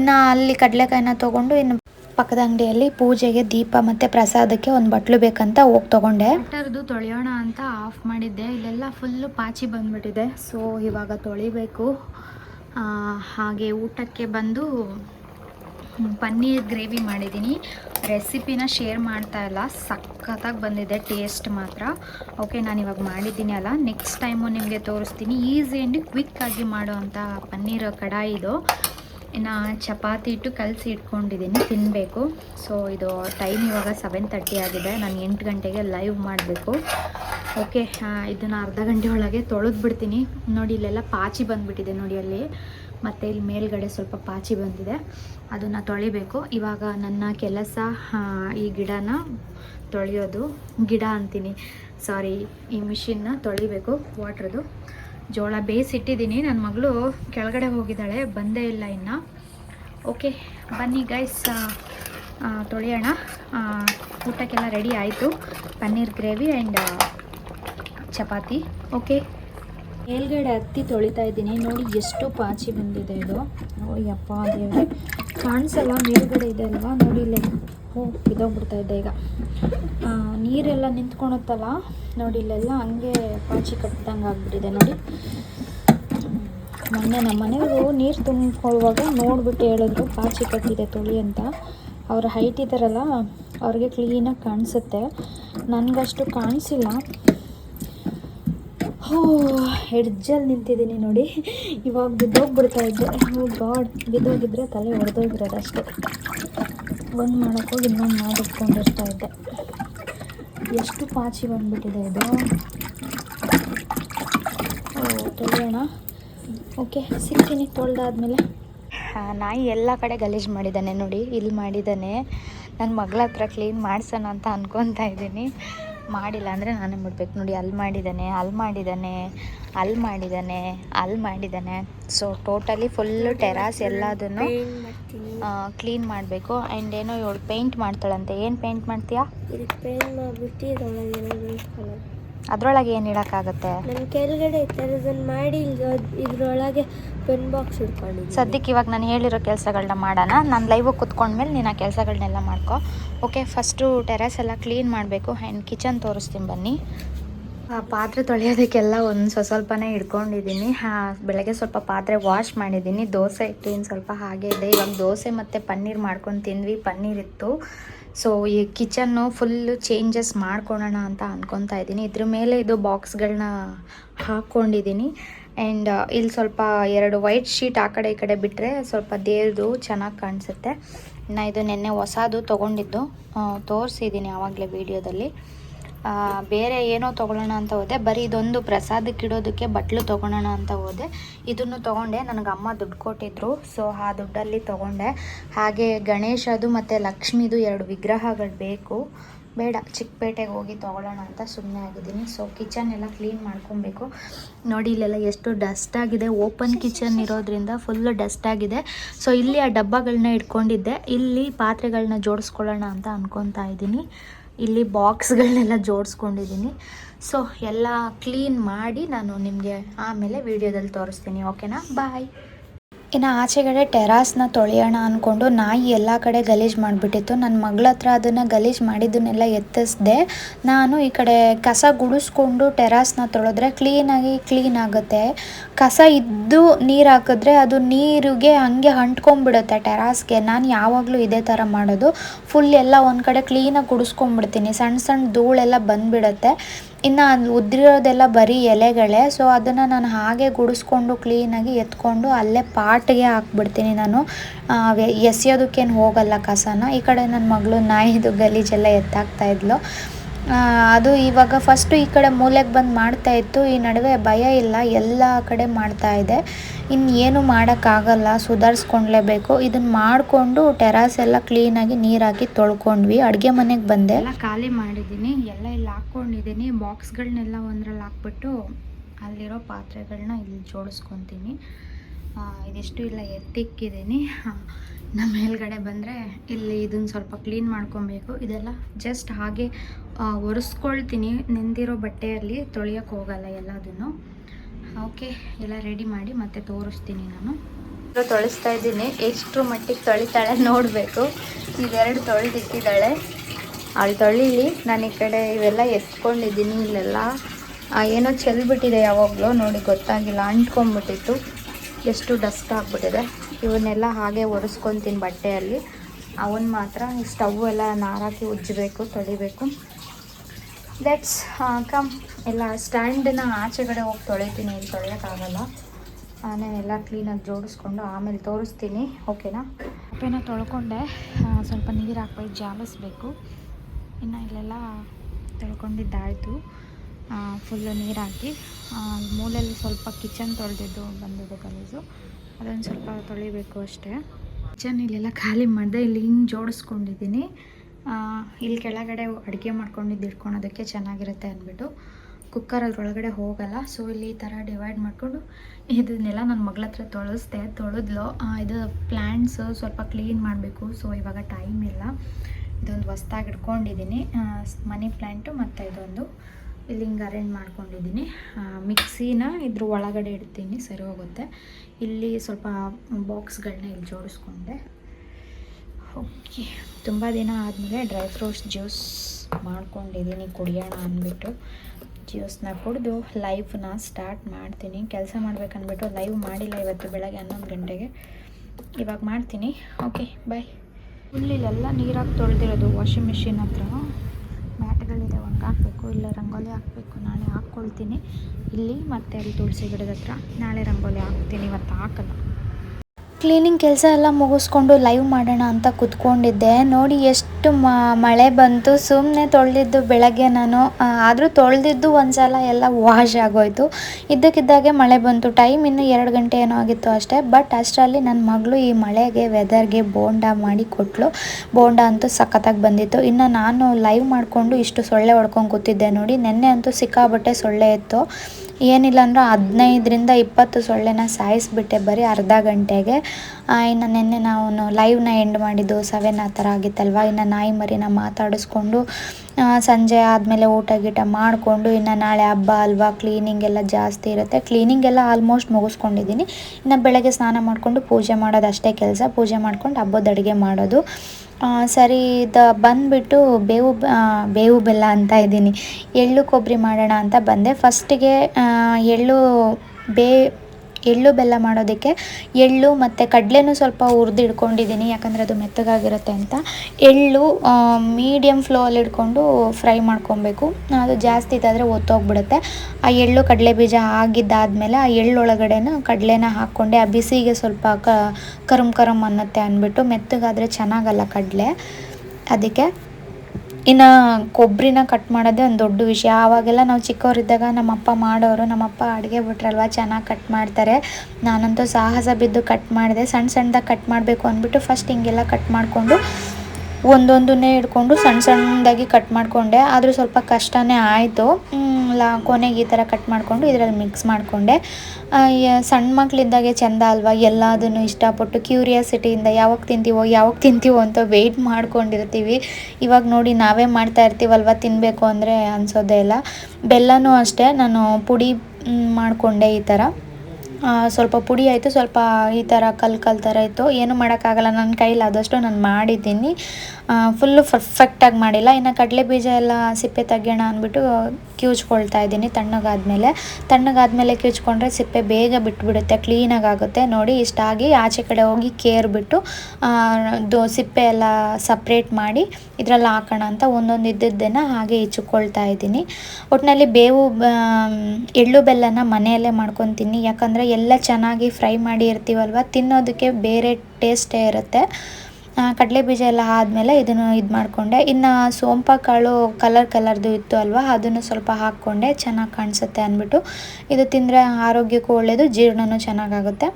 ಇನ್ನು ಅಲ್ಲಿ ಕಡಲೆಕಾಯಿನ ತೊಗೊಂಡು ಇನ್ನು ಪಕ್ಕದ ಅಂಗಡಿಯಲ್ಲಿ ಪೂಜೆಗೆ ದೀಪ ಮತ್ತೆ ಪ್ರಸಾದಕ್ಕೆ ಒಂದು ಬಟ್ಲು ಬೇಕಂತ ಹೋಗಿ ತಗೊಂಡೆ. ತೊಳೆಯೋಣ ಅಂತ ಆಫ್ ಮಾಡಿದ್ದೆ. ಇಲ್ಲೆಲ್ಲ ಫುಲ್ಲು ಪಾಚಿ ಬಂದ್ಬಿಟ್ಟಿದೆ. ಸೊ ಇವಾಗ ತೊಳಿಬೇಕು. ಹಾಗೆ ಊಟಕ್ಕೆ ಬಂದು ಪನ್ನೀರ್ ಗ್ರೇವಿ ಮಾಡಿದ್ದೀನಿ. ರೆಸಿಪಿನ ಶೇರ್ ಮಾಡ್ತಾ ಇಲ್ಲ. ಸಖತ್ತಾಗಿ ಬಂದಿದೆ ಟೇಸ್ಟ್ ಮಾತ್ರ. ಓಕೆ ನಾನು ಇವಾಗ ಮಾಡಿದ್ದೀನಿ ಅಲ್ಲ. ನೆಕ್ಸ್ಟ್ ಟೈಮು ನಿಮಗೆ ತೋರಿಸ್ತೀನಿ. ಈಸಿ ಆ್ಯಂಡ್ ಕ್ವಿಕ್ಕಾಗಿ ಮಾಡೋವಂಥ ಪನ್ನೀರ್ ಕಡಾಯಿ ಇದು. ಇನ್ನು ಚಪಾತಿ ಇಟ್ಟು ಕಲಸಿ ಇಟ್ಕೊಂಡಿದ್ದೀನಿ ತಿನ್ನಬೇಕು ಸೊ ಇದು ಟೈಮ್ ಇವಾಗ ಸೆವೆನ್ ತರ್ಟಿ ಆಗಿದೆ. ನಾನು ಎಂಟು ಗಂಟೆಗೆ ಲೈವ್ ಮಾಡಬೇಕು. ಓಕೆ ಇದನ್ನು ಅರ್ಧ ಗಂಟೆ ಒಳಗೆ ತೊಳೆದು ಬಿಡ್ತೀನಿ. ನೋಡಿ, ಇಲ್ಲೆಲ್ಲ ಪಾಚಿ ಬಂದುಬಿಟ್ಟಿದೆ ನೋಡಿ ಅಲ್ಲಿ. ಮತ್ತು ಇಲ್ಲಿ ಮೇಲ್ಗಡೆ ಸ್ವಲ್ಪ ಪಾಚಿ ಬಂದಿದೆ. ಅದನ್ನು ತೊಳಿಬೇಕು. ಇವಾಗ ನನ್ನ ಕೆಲಸ ಈ ಗಿಡನ ತೊಳೆಯೋದು. ಗಿಡ ಅಂತೀನಿ. ಸಾರಿ ಈ ಮಿಷಿನ್ನ ತೊಳಿಬೇಕು ವಾಟ್ರದು ಜೋಳ ಬೇಯಿಸಿಟ್ಟಿದ್ದೀನಿ. ನನ್ನ ಮಗಳು ಕೆಳಗಡೆ ಹೋಗಿದ್ದಾಳೆ, ಬಂದೇ ಇಲ್ಲ ಇನ್ನು. ಓಕೆ ಬನ್ನಿ ಗೈಸ್ ತೊಳೆಯೋಣ. ಊಟಕ್ಕೆಲ್ಲ ರೆಡಿ ಆಯಿತು. Paneer gravy and chapati. Okay ಮೇಲ್ಗಡೆ ಹತ್ತಿ ತೊಳಿತಾ ಇದ್ದೀನಿ. ನೋಡಿ ಎಷ್ಟು ಪಾಚಿ ಬಂದಿದೆ ಇದು. ಓ ಯಪ್ಪ ದೇವ್ರೆ. ಕಾಣಿಸಲ್ಲ ಮೇಲ್ಗಡೆ ಇದೆ ಅಲ್ವಾ? ನೋಡಿ ಇಲ್ಲೇ. ಓ ಬಿದ್ದೋಗ್ಬಿಡ್ತಾ ಇದ್ದೆ ಈಗ. ನೀರೆಲ್ಲ ನಿಂತ್ಕೊಳತ್ತಲ್ಲ ನೋಡಿ, ಇಲ್ಲೆಲ್ಲ ಹಂಗೆ ಪಾಚಿ ಕಟ್ಟಿದಂಗೆ ಆಗಿಬಿಟ್ಟಿದೆ, ನೋಡಿ. ಮೊನ್ನೆ ನಮ್ಮ ಮನೆಯವರು ನೀರು ತುಂಬಿಕೊಳ್ಳುವಾಗ ನೋಡ್ಬಿಟ್ಟು ಹೇಳಿದ್ರು, ಪಾಚಿ ಕಟ್ಟಿದೆ ತೊಳಿ ಅಂತ. ಅವರ ಹೈಟ್ ಇದ್ದಾರಲ್ಲ ಅವ್ರಿಗೆ ಕ್ಲೀನಾಗಿ ಕಾಣಿಸುತ್ತೆ. ನನಗಷ್ಟು ಕಾಣಿಸಿಲ್ಲ. ಹೋ ಹೆಡ್ಜಲ್ಲಿ ನಿಂತಿದ್ದೀನಿ ನೋಡಿ. ಇವಾಗ ಬಿದ್ದೋಗ್ಬಿಡ್ತಾ ಇದ್ದೆ. ಗಾಡ್, ಬಿದ್ದೋಗಿದ್ರೆ ತಲೆ ಹೊಡೆದೋಗಿರೋದು ಅಷ್ಟೇ. ಒಂದು ಮಾಡೋಕ್ಕೋಗಿ ಇನ್ನೊಂದು ಮಾಡಿಟ್ಕೊಂಡಿರ್ತಾ ಇದ್ದೆ. ಎಷ್ಟು ಪಾಚಿ ಬಂದ್ಬಿಟ್ಟಿದೆ ಇದು? ತೊಳೆಯೋಣ ಓಕೆ ಸಿಗ್ತೀನಿ ತೊಳೆದಾದ್ಮೇಲೆ ನಾಯಿ ಎಲ್ಲ ಕಡೆ ಗಲೀಜು ಮಾಡಿದ್ದಾನೆ ನೋಡಿ, ಇಲ್ಲಿ ಮಾಡಿದ್ದಾನೆ. ನನ್ನ ಮಗಳ ಹತ್ರ ಕ್ಲೀನ್ ಮಾಡಿಸೋಣ ಅಂತ ಅನ್ಕೊತಾ ಇದ್ದೀನಿ. ಮಾಡಿಲ್ಲ ಅಂದರೆ ನಾನೇ ಮಾಡ್ಬೇಕು? ನೋಡಿ ಅಲ್ಲಿ ಮಾಡಿದ್ದಾನೆ ಅಲ್ಲಿ ಮಾಡಿದ್ದಾನೆ ಅಲ್ಲಿ ಮಾಡಿದ್ದಾನೆ ಅಲ್ಲಿ ಮಾಡಿದ್ದಾನೆ. ಸೊ ಟೋಟಲಿ ಫುಲ್ಲು ಟೆರಾಸ್ ಎಲ್ಲದನ್ನು ಕ್ಲೀನ್ ಮಾಡಬೇಕು. ಆ್ಯಂಡ್ ಏನೋ ಇವಳು ಪೇಂಟ್ ಮಾಡ್ತಾಳಂತೆ. ಏನು ಪೇಂಟ್ ಮಾಡ್ತೀಯಾ? ಪೇಂಟ್ ಮಾಡಿಬಿಟ್ಟು ಅದರೊಳಗೆ ಏನು ಇಡೋಕ್ಕಾಗುತ್ತೆ ನನ್ನ ಕೆಳಗಡೆ ಈ ಥರದನ್ನು ಮಾಡಿ ಇದರೊಳಗೆ ಪೆನ್ ಬಾಕ್ಸ್ ಇಟ್ಕೊಂಡಿದ್ದೀನಿ ಸದ್ಯಕ್ಕೆ ಇವಾಗ ನಾನು ಹೇಳಿರೋ ಕೆಲಸಗಳನ್ನ ಮಾಡೋಣ. ನಾನು ಲೈವ್ ಕುತ್ಕೊಂಡ್ಮೇಲೆ ನೀನು ಆ ಕೆಲಸಗಳನ್ನೆಲ್ಲ ಮಾಡ್ಕೊ. ಓಕೆ ಫಸ್ಟು ಟೆರೆಸ್ ಎಲ್ಲ ಕ್ಲೀನ್ ಮಾಡಬೇಕು. ಆ್ಯಂಡ್ ಕಿಚನ್ ತೋರಿಸ್ತೀನಿ ಬನ್ನಿ. ಪಾತ್ರೆ ತೊಳೆಯೋದಕ್ಕೆಲ್ಲ ಒಂದು ಸ್ವಲ್ಪ ಸ್ವಲ್ಪನೇ ಇಟ್ಕೊಂಡಿದ್ದೀನಿ. ಹಾಂ, ಬೆಳಗ್ಗೆ ಸ್ವಲ್ಪ ಪಾತ್ರೆ ವಾಶ್ ಮಾಡಿದ್ದೀನಿ. ದೋಸೆ ಇಟ್ಟು ಇನ್ನು ಸ್ವಲ್ಪ ಹಾಗೆ ಇದೆ. ಇವಾಗ ದೋಸೆ ಮತ್ತು ಪನ್ನೀರ್ ಮಾಡ್ಕೊಂಡು ತಿಂದ್ವಿ. ಪನ್ನೀರ್ ಇತ್ತು. ಸೊ ಈ ಕಿಚನ್ನು ಫುಲ್ಲು ಚೇಂಜಸ್ ಮಾಡ್ಕೊಳೋಣ ಅಂತ ಅಂದ್ಕೊತಾ ಇದ್ದೀನಿ. ಇದ್ರ ಮೇಲೆ ಇದು ಬಾಕ್ಸ್ಗಳನ್ನ ಹಾಕ್ಕೊಂಡಿದ್ದೀನಿ. ಆ್ಯಂಡ್ ಇಲ್ಲಿ ಸ್ವಲ್ಪ ಎರಡು ವೈಟ್ ಶೀಟ್ ಆ ಕಡೆ ಈ ಕಡೆ ಬಿಟ್ಟರೆ ಸ್ವಲ್ಪ ದೇವ್ರದು ಚೆನ್ನಾಗಿ ಕಾಣಿಸುತ್ತೆ. ಇನ್ನು ಇದು ನೆನ್ನೆ ಹೊಸದು ತೊಗೊಂಡಿದ್ದು. ತೋರಿಸಿದ್ದೀನಿ ಆವಾಗಲೇ ವೀಡಿಯೋದಲ್ಲಿ ಬೇರೆ ಏನೋ ತೊಗೊಳ್ಳೋಣ ಅಂತ ಹೋದೆ. ಬರೀ ಇದೊಂದು ಪ್ರಸಾದಕ್ಕೆ ಇಡೋದಕ್ಕೆ ಬಟ್ಲು ತೊಗೊಳೋಣ ಅಂತ ಹೋದೆ. ಇದನ್ನು ತೊಗೊಂಡೆ. ನನಗೆ ಅಮ್ಮ ದುಡ್ಡು ಕೊಟ್ಟಿದ್ರು. ಸೊ ಆ ದುಡ್ಡಲ್ಲಿ ತೊಗೊಂಡೆ. ಹಾಗೆ ಗಣೇಶದು ಮತ್ತು ಲಕ್ಷ್ಮಿದು ಎರಡು ವಿಗ್ರಹಗಳು ಬೇಕು. ಬೇಡ ಚಿಕ್ಕಪೇಟೆಗೆ ಹೋಗಿ ತೊಗೊಳ್ಳೋಣ ಅಂತ ಸುಮ್ಮನೆ ಆಗಿದ್ದೀನಿ. ಸೊ ಕಿಚನ್ ಎಲ್ಲ ಕ್ಲೀನ್ ಮಾಡ್ಕೊಬೇಕು. ನೋಡಿ ಇಲ್ಲೆಲ್ಲ ಎಷ್ಟು ಡಸ್ಟ್ ಆಗಿದೆ. ಓಪನ್ ಕಿಚನ್ ಇರೋದ್ರಿಂದ ಫುಲ್ಲು ಡಸ್ಟ್ ಆಗಿದೆ. ಸೊ ಇಲ್ಲಿ ಆ ಡಬ್ಬಗಳನ್ನ ಇಟ್ಕೊಂಡಿದ್ದೆ. ಇಲ್ಲಿ ಪಾತ್ರೆಗಳನ್ನ ಜೋಡಿಸ್ಕೊಳ್ಳೋಣ ಅಂತ ಅನ್ಕೊತಾ ಇದ್ದೀನಿ. ಇಲ್ಲಿ ಬಾಕ್ಸ್ಗಳನ್ನೆಲ್ಲ ಜೋಡಿಸ್ಕೊಂಡಿದ್ದೀನಿ. ಸೊ ಎಲ್ಲ ಕ್ಲೀನ್ ಮಾಡಿ ನಾನು ನಿಮಗೆ ಆಮೇಲೆ ವಿಡಿಯೋದಲ್ಲಿ ತೋರಿಸ್ತೀನಿ. ಓಕೆನಾ ಬಾಯ್ ಇನ್ನು ಆಚೆಗಡೆ ಟೆರಾಸ್ನ ತೊಳೆಯೋಣ ಅಂದ್ಕೊಂಡು ನಾಯಿ ಎಲ್ಲ ಕಡೆ ಗಲೀಜು ಮಾಡಿಬಿಟ್ಟಿತ್ತು. ನನ್ನ ಮಗಳ ಹತ್ರ ಅದನ್ನು ಗಲೀಜು ಮಾಡಿದ್ದನ್ನೆಲ್ಲ ಎತ್ತಿಸ್ದೆ. ನಾನು ಈ ಕಡೆ ಕಸ ಗುಡಿಸ್ಕೊಂಡು ಟೆರಾಸ್ನ ತೊಳೆದ್ರೆ ಕ್ಲೀನಾಗಿ ಕ್ಲೀನ್ ಆಗುತ್ತೆ. ಕಸ ಇದ್ದು ನೀರು ಹಾಕಿದ್ರೆ ಅದು ನೀರಿಗೆ ಹಂಗೆ ಅಂಟ್ಕೊಂಡ್ಬಿಡುತ್ತೆ ಟೆರಾಸ್ಗೆ ನಾನು ಯಾವಾಗಲೂ ಇದೇ ಥರ ಮಾಡೋದು. ಫುಲ್ ಎಲ್ಲ ಒಂದು ಕಡೆ ಕ್ಲೀನಾಗಿ ಗುಡಿಸ್ಕೊಂಡ್ಬಿಡ್ತೀನಿ. ಸಣ್ಣ ಸಣ್ಣ ಧೂಳೆಲ್ಲ ಬಂದುಬಿಡುತ್ತೆ. ಇನ್ನು ಅಲ್ಲಿ ಉದ್ರಿರೋದೆಲ್ಲ ಬರೀ ಎಲೆಗಳೇ ಸೊ ಅದನ್ನು ನಾನು ಹಾಗೆ ಗುಡಿಸ್ಕೊಂಡು ಕ್ಲೀನಾಗಿ ಎತ್ಕೊಂಡು ಅಲ್ಲೇ ಪಾಟ್ಗೆ ಹಾಕ್ಬಿಡ್ತೀನಿ ನಾನು. ಎಸೆಯೋದಕ್ಕೇನು ಹೋಗಲ್ಲ ಕಸನ. ಈ ಕಡೆ ನನ್ನ ಮಗಳು ನಾಯಿದು ಗಲೀಜೆಲ್ಲ ಎತ್ತಾಕ್ತಾ ಇದ್ಲು. ಅದು ಇವಾಗ ಫಸ್ಟು ಈ ಕಡೆ ಮೂಲೆಗೆ ಬಂದು ಮಾಡ್ತಾ ಇತ್ತು. ಈ ನಡುವೆ ಭಯ ಇಲ್ಲ, ಎಲ್ಲ ಕಡೆ ಮಾಡ್ತಾ ಇದೆ. ಇನ್ನು ಏನು ಮಾಡೋಕ್ಕಾಗಲ್ಲ ಸುಧಾರಿಸ್ಕೊಳ್ಳೇಬೇಕು ಇದನ್ನು ಮಾಡಿಕೊಂಡು ಟೆರಾಸ್ ಎಲ್ಲ ಕ್ಲೀನಾಗಿ ನೀರಾಕಿ ತೊಳ್ಕೊಂಡ್ವಿ. ಅಡುಗೆ ಮನೆಗೆ ಬಂದೆ. ಎಲ್ಲ ಖಾಲಿ ಮಾಡಿದ್ದೀನಿ. ಎಲ್ಲ ಇಲ್ಲಿ ಹಾಕ್ಕೊಂಡಿದ್ದೀನಿ. ಬಾಕ್ಸ್ಗಳನ್ನೆಲ್ಲ ಒಂದ್ರಲ್ಲಿ ಹಾಕ್ಬಿಟ್ಟು ಅಲ್ಲಿರೋ ಪಾತ್ರೆಗಳನ್ನ ಇಲ್ಲಿ ಜೋಡಿಸ್ಕೊತೀನಿ. ಇದಿಷ್ಟು ಇಲ್ಲ, ಎತ್ತಿಕ್ಕಿದ್ದೀನಿ. ನಮ್ಮ ಮೇಲ್ಗಡೆ ಬಂದರೆ ಇಲ್ಲಿ ಇದನ್ನು ಸ್ವಲ್ಪ ಕ್ಲೀನ್ ಮಾಡ್ಕೊಬೇಕು. ಇದೆಲ್ಲ ಜಸ್ಟ್ ಹಾಗೆ ಒರೆಸ್ಕೊಳ್ತೀನಿ. ನೆಂದಿರೋ ಬಟ್ಟೆಯಲ್ಲಿ ತೊಳೆಯೋಕ್ಕೆ ಹೋಗಲ್ಲ ಎಲ್ಲದನ್ನು. ಓಕೆ, ಎಲ್ಲ ರೆಡಿ ಮಾಡಿ ಮತ್ತೆ ತೋರಿಸ್ತೀನಿ ನಾನು. ತೊಳಿಸ್ತಾ ಇದ್ದೀನಿ. ಎಷ್ಟು ಮಟ್ಟಿಗೆ ತೊಳಿತಾಳೆ ನೋಡಬೇಕು. ಇವೆರಡು ತೊಳೆದಿಟ್ಟಿದ್ದಾಳೆ. ಅಲ್ಲಿ ತೊಳಿಲಿ ನಾನು ಈ ಕಡೆ ಇವೆಲ್ಲ ಎತ್ಕೊಂಡಿದ್ದೀನಿ ಇಲ್ಲೆಲ್ಲ. ಏನೋ ಚೆಲ್ಬಿಟ್ಟಿದೆ ಯಾವಾಗಲೂ, ನೋಡಿ ಗೊತ್ತಾಗಿಲ್ಲ, ಅಂಟ್ಕೊಂಡ್ಬಿಟ್ಟಿತ್ತು. ಎಷ್ಟು ಡಸ್ಟ್ ಆಗಿಬಿಟ್ಟಿದೆ. ಇವನ್ನೆಲ್ಲ ಹಾಗೆ ಒರೆಸ್ಕೊತೀನಿ ಬಟ್ಟೆಯಲ್ಲಿ. ಅವನ್ನ ಮಾತ್ರ ಸ್ಟವ್ ಎಲ್ಲ ನಾರಾಕಿ ಉಜ್ಜಬೇಕು, ತೊಳಿಬೇಕು. ದಟ್ಸ್ ಕಮ್ ಎಲ್ಲ ಸ್ಟ್ಯಾಂಡನ್ನ ಆಚೆಗಡೆ ಹೋಗಿ ತೊಳಿತೀನಿ ಇಲ್ಲಿ ತೊಳೆಯೋಕ್ಕಾಗಲ್ಲ. ನಾನೆಲ್ಲ ಕ್ಲೀನಾಗಿ ಜೋಡಿಸ್ಕೊಂಡು ಆಮೇಲೆ ತೋರಿಸ್ತೀನಿ ಓಕೆನಾ ಅಪ್ಪೇನ ತೊಳ್ಕೊಂಡೆ. ಸ್ವಲ್ಪ ನೀರು ಹಾಕ್ಬೇಕು ಜಾಲಿಸ್ಬೇಕು. ಇನ್ನು ಇಲ್ಲೆಲ್ಲ ತೊಳ್ಕೊಂಡಿದ್ದಾಯಿತು. ಫುಲ್ಲು ನೀರು ಹಾಕಿ. ಮೂಲೆಯಲ್ಲಿ ಸ್ವಲ್ಪ ಕಿಚನ್ ತೊಳೆದಿದ್ದು ಬಂದಿದೆ ಗಲೀಜು. ಅದೊಂದು ಸ್ವಲ್ಪ ತೊಳಿಬೇಕು ಅಷ್ಟೇ. ಕಿಚನ್ ಇಲ್ಲೆಲ್ಲ ಖಾಲಿ ಮಾಡಿದೆ, ಇಲ್ಲಿ ಹಿಂಗೆ ಜೋಡಿಸ್ಕೊಂಡಿದ್ದೀನಿ. ಇಲ್ಲಿ ಕೆಳಗಡೆ ಅಡುಗೆ ಮಾಡ್ಕೊಂಡಿದ್ದು ಇಟ್ಕೊಳೋದಕ್ಕೆ ಚೆನ್ನಾಗಿರುತ್ತೆ ಅಂದ್ಬಿಟ್ಟು. ಕುಕ್ಕರ್ ಒಳಗಡೆ ಹೋಗಲ್ಲ. ಸೊ ಇಲ್ಲಿ ಈ ಥರ ಡಿವೈಡ್ ಮಾಡಿಕೊಂಡು ಇದನ್ನೆಲ್ಲ ನನ್ನ ಮಗಳ ಹತ್ರ ತೊಳಸ್ದೆ. ತೊಳೆದ್ಲು ಇದು ಪ್ಲ್ಯಾಂಟ್ಸು ಸ್ವಲ್ಪ ಕ್ಲೀನ್ ಮಾಡಬೇಕು. ಸೊ ಇವಾಗ ಟೈಮ್ ಇಲ್ಲ. ಇದೊಂದು ಹೊಸ್ದಾಗಿ ಇಟ್ಕೊಂಡಿದ್ದೀನಿ ಮನಿ ಪ್ಲ್ಯಾಂಟು ಮತ್ತು ಇದೊಂದು ಇಲ್ಲಿ ಹಿಂಗೆ ಅರೇಂಜ್ ಮಾಡ್ಕೊಂಡಿದ್ದೀನಿ ಮಿಕ್ಸಿನ ಇದ್ರ ಒಳಗಡೆ ಇಡ್ತೀನಿ. ಸರಿ ಹೋಗುತ್ತೆ. ಇಲ್ಲಿ ಸ್ವಲ್ಪ ಬಾಕ್ಸ್ಗಳನ್ನ ಇಲ್ಲಿ ಜೋಡಿಸ್ಕೊಂಡೆ. ಓಕೆ ತುಂಬ ದಿನ ಆದಮೇಲೆ ಡ್ರೈ ಫ್ರೂಟ್ಸ್ ಜ್ಯೂಸ್ ಮಾಡ್ಕೊಂಡಿದ್ದೀನಿ ಕುಡಿಯೋಣ ಅಂದ್ಬಿಟ್ಟು. ಜ್ಯೂಸ್ನ ಕುಡಿದು ಲೈವ್ನ ಸ್ಟಾರ್ಟ್ ಮಾಡ್ತೀನಿ. ಕೆಲಸ ಮಾಡಬೇಕನ್ಬಿಟ್ಟು ಲೈವ್ ಮಾಡಿಲ್ಲ ಇವತ್ತು ಬೆಳಗ್ಗೆ ಹನ್ನೊಂದು ಗಂಟೆಗೆ. ಇವಾಗ ಮಾಡ್ತೀನಿ. ಓಕೆ ಬಾಯ್ ಹುಲ್ಲಿಲೆಲ್ಲ ನೀರಾಗಿ ತೊಳೆದಿರೋದು ವಾಷಿಂಗ್ ಮಿಷಿನ್ ಹತ್ರ. ಮ್ಯಾಟ್ಗಳಿದೆ ಒಣಗಾಕಬೇಕು ಇಲ್ಲ ರಂಗೋಲಿ ಹಾಕಬೇಕು. ನಾಳೆ ಹಾಕ್ಕೊಳ್ತೀನಿ. ಇಲ್ಲಿ ಮತ್ತೆ ಅಲ್ಲಿ ತುಳಸಿ ಗಿಡದ ಹತ್ರ. ನಾಳೆ ರಂಗೋಲಿ ಹಾಕ್ತೀನಿ. ಇವತ್ತು ಹಾಕಲ್ಲ. ಕ್ಲೀನಿಂಗ್ ಕೆಲಸ ಎಲ್ಲ ಮುಗಿಸ್ಕೊಂಡು ಲೈವ್ ಮಾಡೋಣ ಅಂತ ಕುತ್ಕೊಂಡಿದ್ದೆ. ನೋಡಿ ಎಷ್ಟು ಮಳೆ ಬಂತು. ಸುಮ್ಮನೆ ತೊಳೆದಿದ್ದು ಬೆಳಗ್ಗೆ ನಾನು. ಆದರೂ ತೊಳೆದಿದ್ದು ಒಂದ್ಸಲ ಎಲ್ಲ ವಾಶ್ ಆಗೋಯ್ತು. ಇದ್ದಕ್ಕಿದ್ದಾಗೆ ಮಳೆ ಬಂತು. ಟೈಮ್ ಇನ್ನು ಎರಡು ಗಂಟೆ ಏನೋ ಆಗಿತ್ತು ಅಷ್ಟೇ. ಬಟ್ ಅಷ್ಟರಲ್ಲಿ ನನ್ನ ಮಗಳು ಈ ಮಳೆಗೆ ವೆದರ್ಗೆ ಬೋಂಡ ಮಾಡಿ ಕೊಟ್ಲು. ಬೋಂಡ ಅಂತೂ ಸಖತ್ತಾಗಿ ಬಂದಿತ್ತು. ಇನ್ನು ನಾನು ಲೈವ್ ಮಾಡಿಕೊಂಡು ಇಷ್ಟು ಸೊಳ್ಳೆ ಹೊಡ್ಕೊಂಡು ಕೂತಿದ್ದೆ ನೋಡಿ. ನೆನ್ನೆ ಅಂತೂ ಸಿಕ್ಕಾಬಟ್ಟೆ ಸೊಳ್ಳೆ ಇತ್ತು. ಏನಿಲ್ಲ ಅಂದ್ರೆ ಹದಿನೈದರಿಂದ ಇಪ್ಪತ್ತು ಸೊಳ್ಳೆನ ಸಾಯಿಸಿಬಿಟ್ಟೆ ಬರೀ ಅರ್ಧ ಗಂಟೆಗೆ. ಇನ್ನು ನಿನ್ನೆ ನಾವು ಲೈವ್ನ ಎಂಡ್ ಮಾಡಿದ್ದು ಸೆವೆನ್ ಆ ಥರ ಆಗಿತ್ತಲ್ವ? ಇನ್ನು ನಾಯಿ ಮರಿನ ಮಾತಾಡಿಸ್ಕೊಂಡು ಸಂಜೆ ಆದಮೇಲೆ ಊಟ ಗೀಟ ಮಾಡಿಕೊಂಡು, ಇನ್ನು ನಾಳೆ ಹಬ್ಬ ಅಲ್ವಾ ಕ್ಲೀನಿಂಗ್ ಎಲ್ಲ ಜಾಸ್ತಿ ಇರುತ್ತೆ. ಕ್ಲೀನಿಂಗ್ ಎಲ್ಲ ಆಲ್ಮೋಸ್ಟ್ ಮುಗಿಸ್ಕೊಂಡಿದ್ದೀನಿ. ಇನ್ನು ಬೆಳಗ್ಗೆ ಸ್ನಾನ ಮಾಡಿಕೊಂಡು ಪೂಜೆ ಮಾಡೋದು ಅಷ್ಟೇ ಕೆಲಸ. ಪೂಜೆ ಮಾಡ್ಕೊಂಡು ಹಬ್ಬದ ಅಡುಗೆ ಮಾಡೋದು. ಸರಿ, ಇದು ಬಂದುಬಿಟ್ಟು ಬೇವು ಬೇವು ಬೆಲ್ಲ ಅಂತ ಇದ್ದೀನಿ. ಎಳ್ಳು ಕೊಬ್ಬರಿ ಮಾಡೋಣ ಅಂತ ಬಂದೆ. ಫಸ್ಟಿಗೆ ಎಳ್ಳು ಬೇ ಎಳ್ಳು ಬೆಲ್ಲ ಮಾಡೋದಕ್ಕೆ ಎಳ್ಳು ಮತ್ತು ಕಡಲೆನೂ ಸ್ವಲ್ಪ ಹುರಿದು ಇಟ್ಕೊಂಡಿದ್ದೀನಿ ಯಾಕಂದರೆ ಅದು ಮೆತ್ತಗಾಗಿರುತ್ತೆ ಅಂತ. ಎಳ್ಳು ಮೀಡಿಯಮ್ ಫ್ಲೋಲ್ಲಿ ಇಟ್ಕೊಂಡು ಫ್ರೈ ಮಾಡ್ಕೊಬೇಕು. ಅದು ಜಾಸ್ತಿ ಇದಾದರೆ ಒತ್ತೋಗ್ಬಿಡುತ್ತೆ. ಆ ಎಳ್ಳು ಕಡಲೆ ಬೀಜ ಆಗಿದ್ದಾದಮೇಲೆ ಆ ಎಳ್ಳೊಳಗಡೆನ ಕಡಲೆನ ಹಾಕ್ಕೊಂಡೆ, ಆ ಬಿಸಿಗೆ ಸ್ವಲ್ಪ ಕ ಕರಮ್ ಕರಮ್ ಅನ್ನತ್ತೆ ಅಂದ್ಬಿಟ್ಟು ಮೆತ್ತಗಾದರೆ ಚೆನ್ನಾಗಲ್ಲ ಕಡಲೆ. ಅದಕ್ಕೆ ಇನ್ನು ಕೊಬ್ಬರಿನ ಕಟ್ ಮಾಡೋದೇ ಒಂದು ದೊಡ್ಡ ವಿಷಯ. ಆವಾಗೆಲ್ಲ ನಾವು ಚಿಕ್ಕವರಿದ್ದಾಗ ನಮ್ಮಪ್ಪ ಮಾಡೋರು, ನಮ್ಮಪ್ಪ ಅಡುಗೆ ಬಿಟ್ರಲ್ವ ಚೆನ್ನಾಗಿ ಕಟ್ ಮಾಡ್ತಾರೆ. ನಾನಂತೂ ಸಾಹಸ ಬಿದ್ದು ಕಟ್ ಮಾಡಿದೆ. ಸಣ್ಣ ಸಣ್ಣದಾಗ ಕಟ್ ಮಾಡಬೇಕು ಅಂದ್ಬಿಟ್ಟು ಫಸ್ಟ್ ಹಿಂಗೆಲ್ಲ ಕಟ್ ಮಾಡಿಕೊಂಡು ಒಂದೊಂದನ್ನೇ ಹಿಡ್ಕೊಂಡು ಸಣ್ಣ ಸಣ್ಣದಾಗಿ ಕಟ್ ಮಾಡಿಕೊಂಡೆ. ಆದರೂ ಸ್ವಲ್ಪ ಕಷ್ಟನೇ ಆಯಿತು. ಲಾ, ಕೊನೆಗೆ ಈ ಥರ ಕಟ್ ಮಾಡಿಕೊಂಡು ಇದರಲ್ಲಿ ಮಿಕ್ಸ್ ಮಾಡಿಕೊಂಡೆ. ಸಣ್ಣ ಮಕ್ಕಳಿದ್ದಾಗೆ ಚೆಂದ ಅಲ್ವಾ? ಎಲ್ಲದನ್ನು ಇಷ್ಟಪಟ್ಟು ಕ್ಯೂರಿಯಾಸಿಟಿಯಿಂದ ಯಾವಾಗ ತಿಂತೀವೋ ಯಾವಾಗ ತಿಂತೀವೋ ಅಂತ ವೆಯ್ಟ್ ಮಾಡ್ಕೊಂಡಿರ್ತೀವಿ. ಇವಾಗ ನೋಡಿ ನಾವೇ ಮಾಡ್ತಾ ಇರ್ತೀವಲ್ವ ತಿನ್ನಬೇಕು ಅಂದರೆ ಅನಿಸೋದೇ ಇಲ್ಲ. ಬೆಲ್ಲನೂ ಅಷ್ಟೇ, ನಾನು ಪುಡಿ ಮಾಡಿಕೊಂಡೆ ಈ ಥರ ಸ್ವಲ್ಪ ಪುಡಿ ಆಯಿತು, ಸ್ವಲ್ಪ ಈ ಥರ ಕಲ್ಲು ಕಲ್ ಥರ ಇತ್ತು. ಏನೂ ಮಾಡೋಕ್ಕಾಗಲ್ಲ ನನ್ನ ಕೈಲಾದಷ್ಟು ನಾನು ಮಾಡಿದ್ದೀನಿ. ಫುಲ್ಲು ಪರ್ಫೆಕ್ಟಾಗಿ ಮಾಡಿಲ್ಲ. ಇನ್ನು ಕಡಲೆ ಬೀಜ ಎಲ್ಲ ಸಿಪ್ಪೆ ತೆಗಿಯೋಣ ಅಂದ್ಬಿಟ್ಟು ಕ್ಯೂಚ್ಕೊಳ್ತಾ ಇದ್ದೀನಿ ತಣ್ಣಗಾದ್ಮೇಲೆ. ತಣ್ಣಗಾದ್ಮೇಲೆ ಕ್ಯೂಚ್ಕೊಂಡ್ರೆ ಸಿಪ್ಪೆ ಬೇಗ ಬಿಟ್ಬಿಡುತ್ತೆ ಕ್ಲೀನಾಗಿ ಆಗುತ್ತೆ ನೋಡಿ, ಇಷ್ಟಾಗಿ ಆಚೆ ಕಡೆ ಹೋಗಿ ಕೇರ್ಬಿಟ್ಟು ದೋ, ಸಿಪ್ಪೆ ಎಲ್ಲ ಸಪ್ರೇಟ್ ಮಾಡಿ ಇದರಲ್ಲಿ ಹಾಕೋಣ ಅಂತ ಒಂದೊಂದು ಇದ್ದಿದ್ದನ್ನು ಹಾಗೆ ಇಚ್ಚಿಕೊಳ್ತಾ ಇದ್ದೀನಿ. ಒಟ್ಟಿನಲ್ಲಿ ಬೇವು ಎಳ್ಳು ಬೆಲ್ಲನ ಮನೆಯಲ್ಲೇ ಮಾಡ್ಕೊತೀನಿ. ಯಾಕಂದರೆ ಎಲ್ಲ ಚೆನ್ನಾಗಿ ಫ್ರೈ ಮಾಡಿ ಇರ್ತೀವಲ್ವ, ತಿನ್ನೋದಕ್ಕೆ ಬೇರೆ ಟೇಸ್ಟೇ ಇರುತ್ತೆ. ಕಡಲೆ ಬೀಜ ಎಲ್ಲ ಆದಮೇಲೆ ಇದನ್ನು ಇದು ಮಾಡಿಕೊಂಡೆ. ಇನ್ನು ಸೋಂಪ ಕಾಳು ಕಲರ್ ಕಲರ್ದು ಇತ್ತು ಅಲ್ವಾ, ಅದನ್ನು ಸ್ವಲ್ಪ ಹಾಕ್ಕೊಂಡೆ, ಚೆನ್ನಾಗಿ ಕಾಣಿಸುತ್ತೆ ಅಂದ್ಬಿಟ್ಟು. ಇದು ತಿಂದರೆ ಆರೋಗ್ಯಕ್ಕೂ ಒಳ್ಳೆಯದು ಜೀರ್ಣನೂ ಚೆನ್ನಾಗಾಗುತ್ತೆ.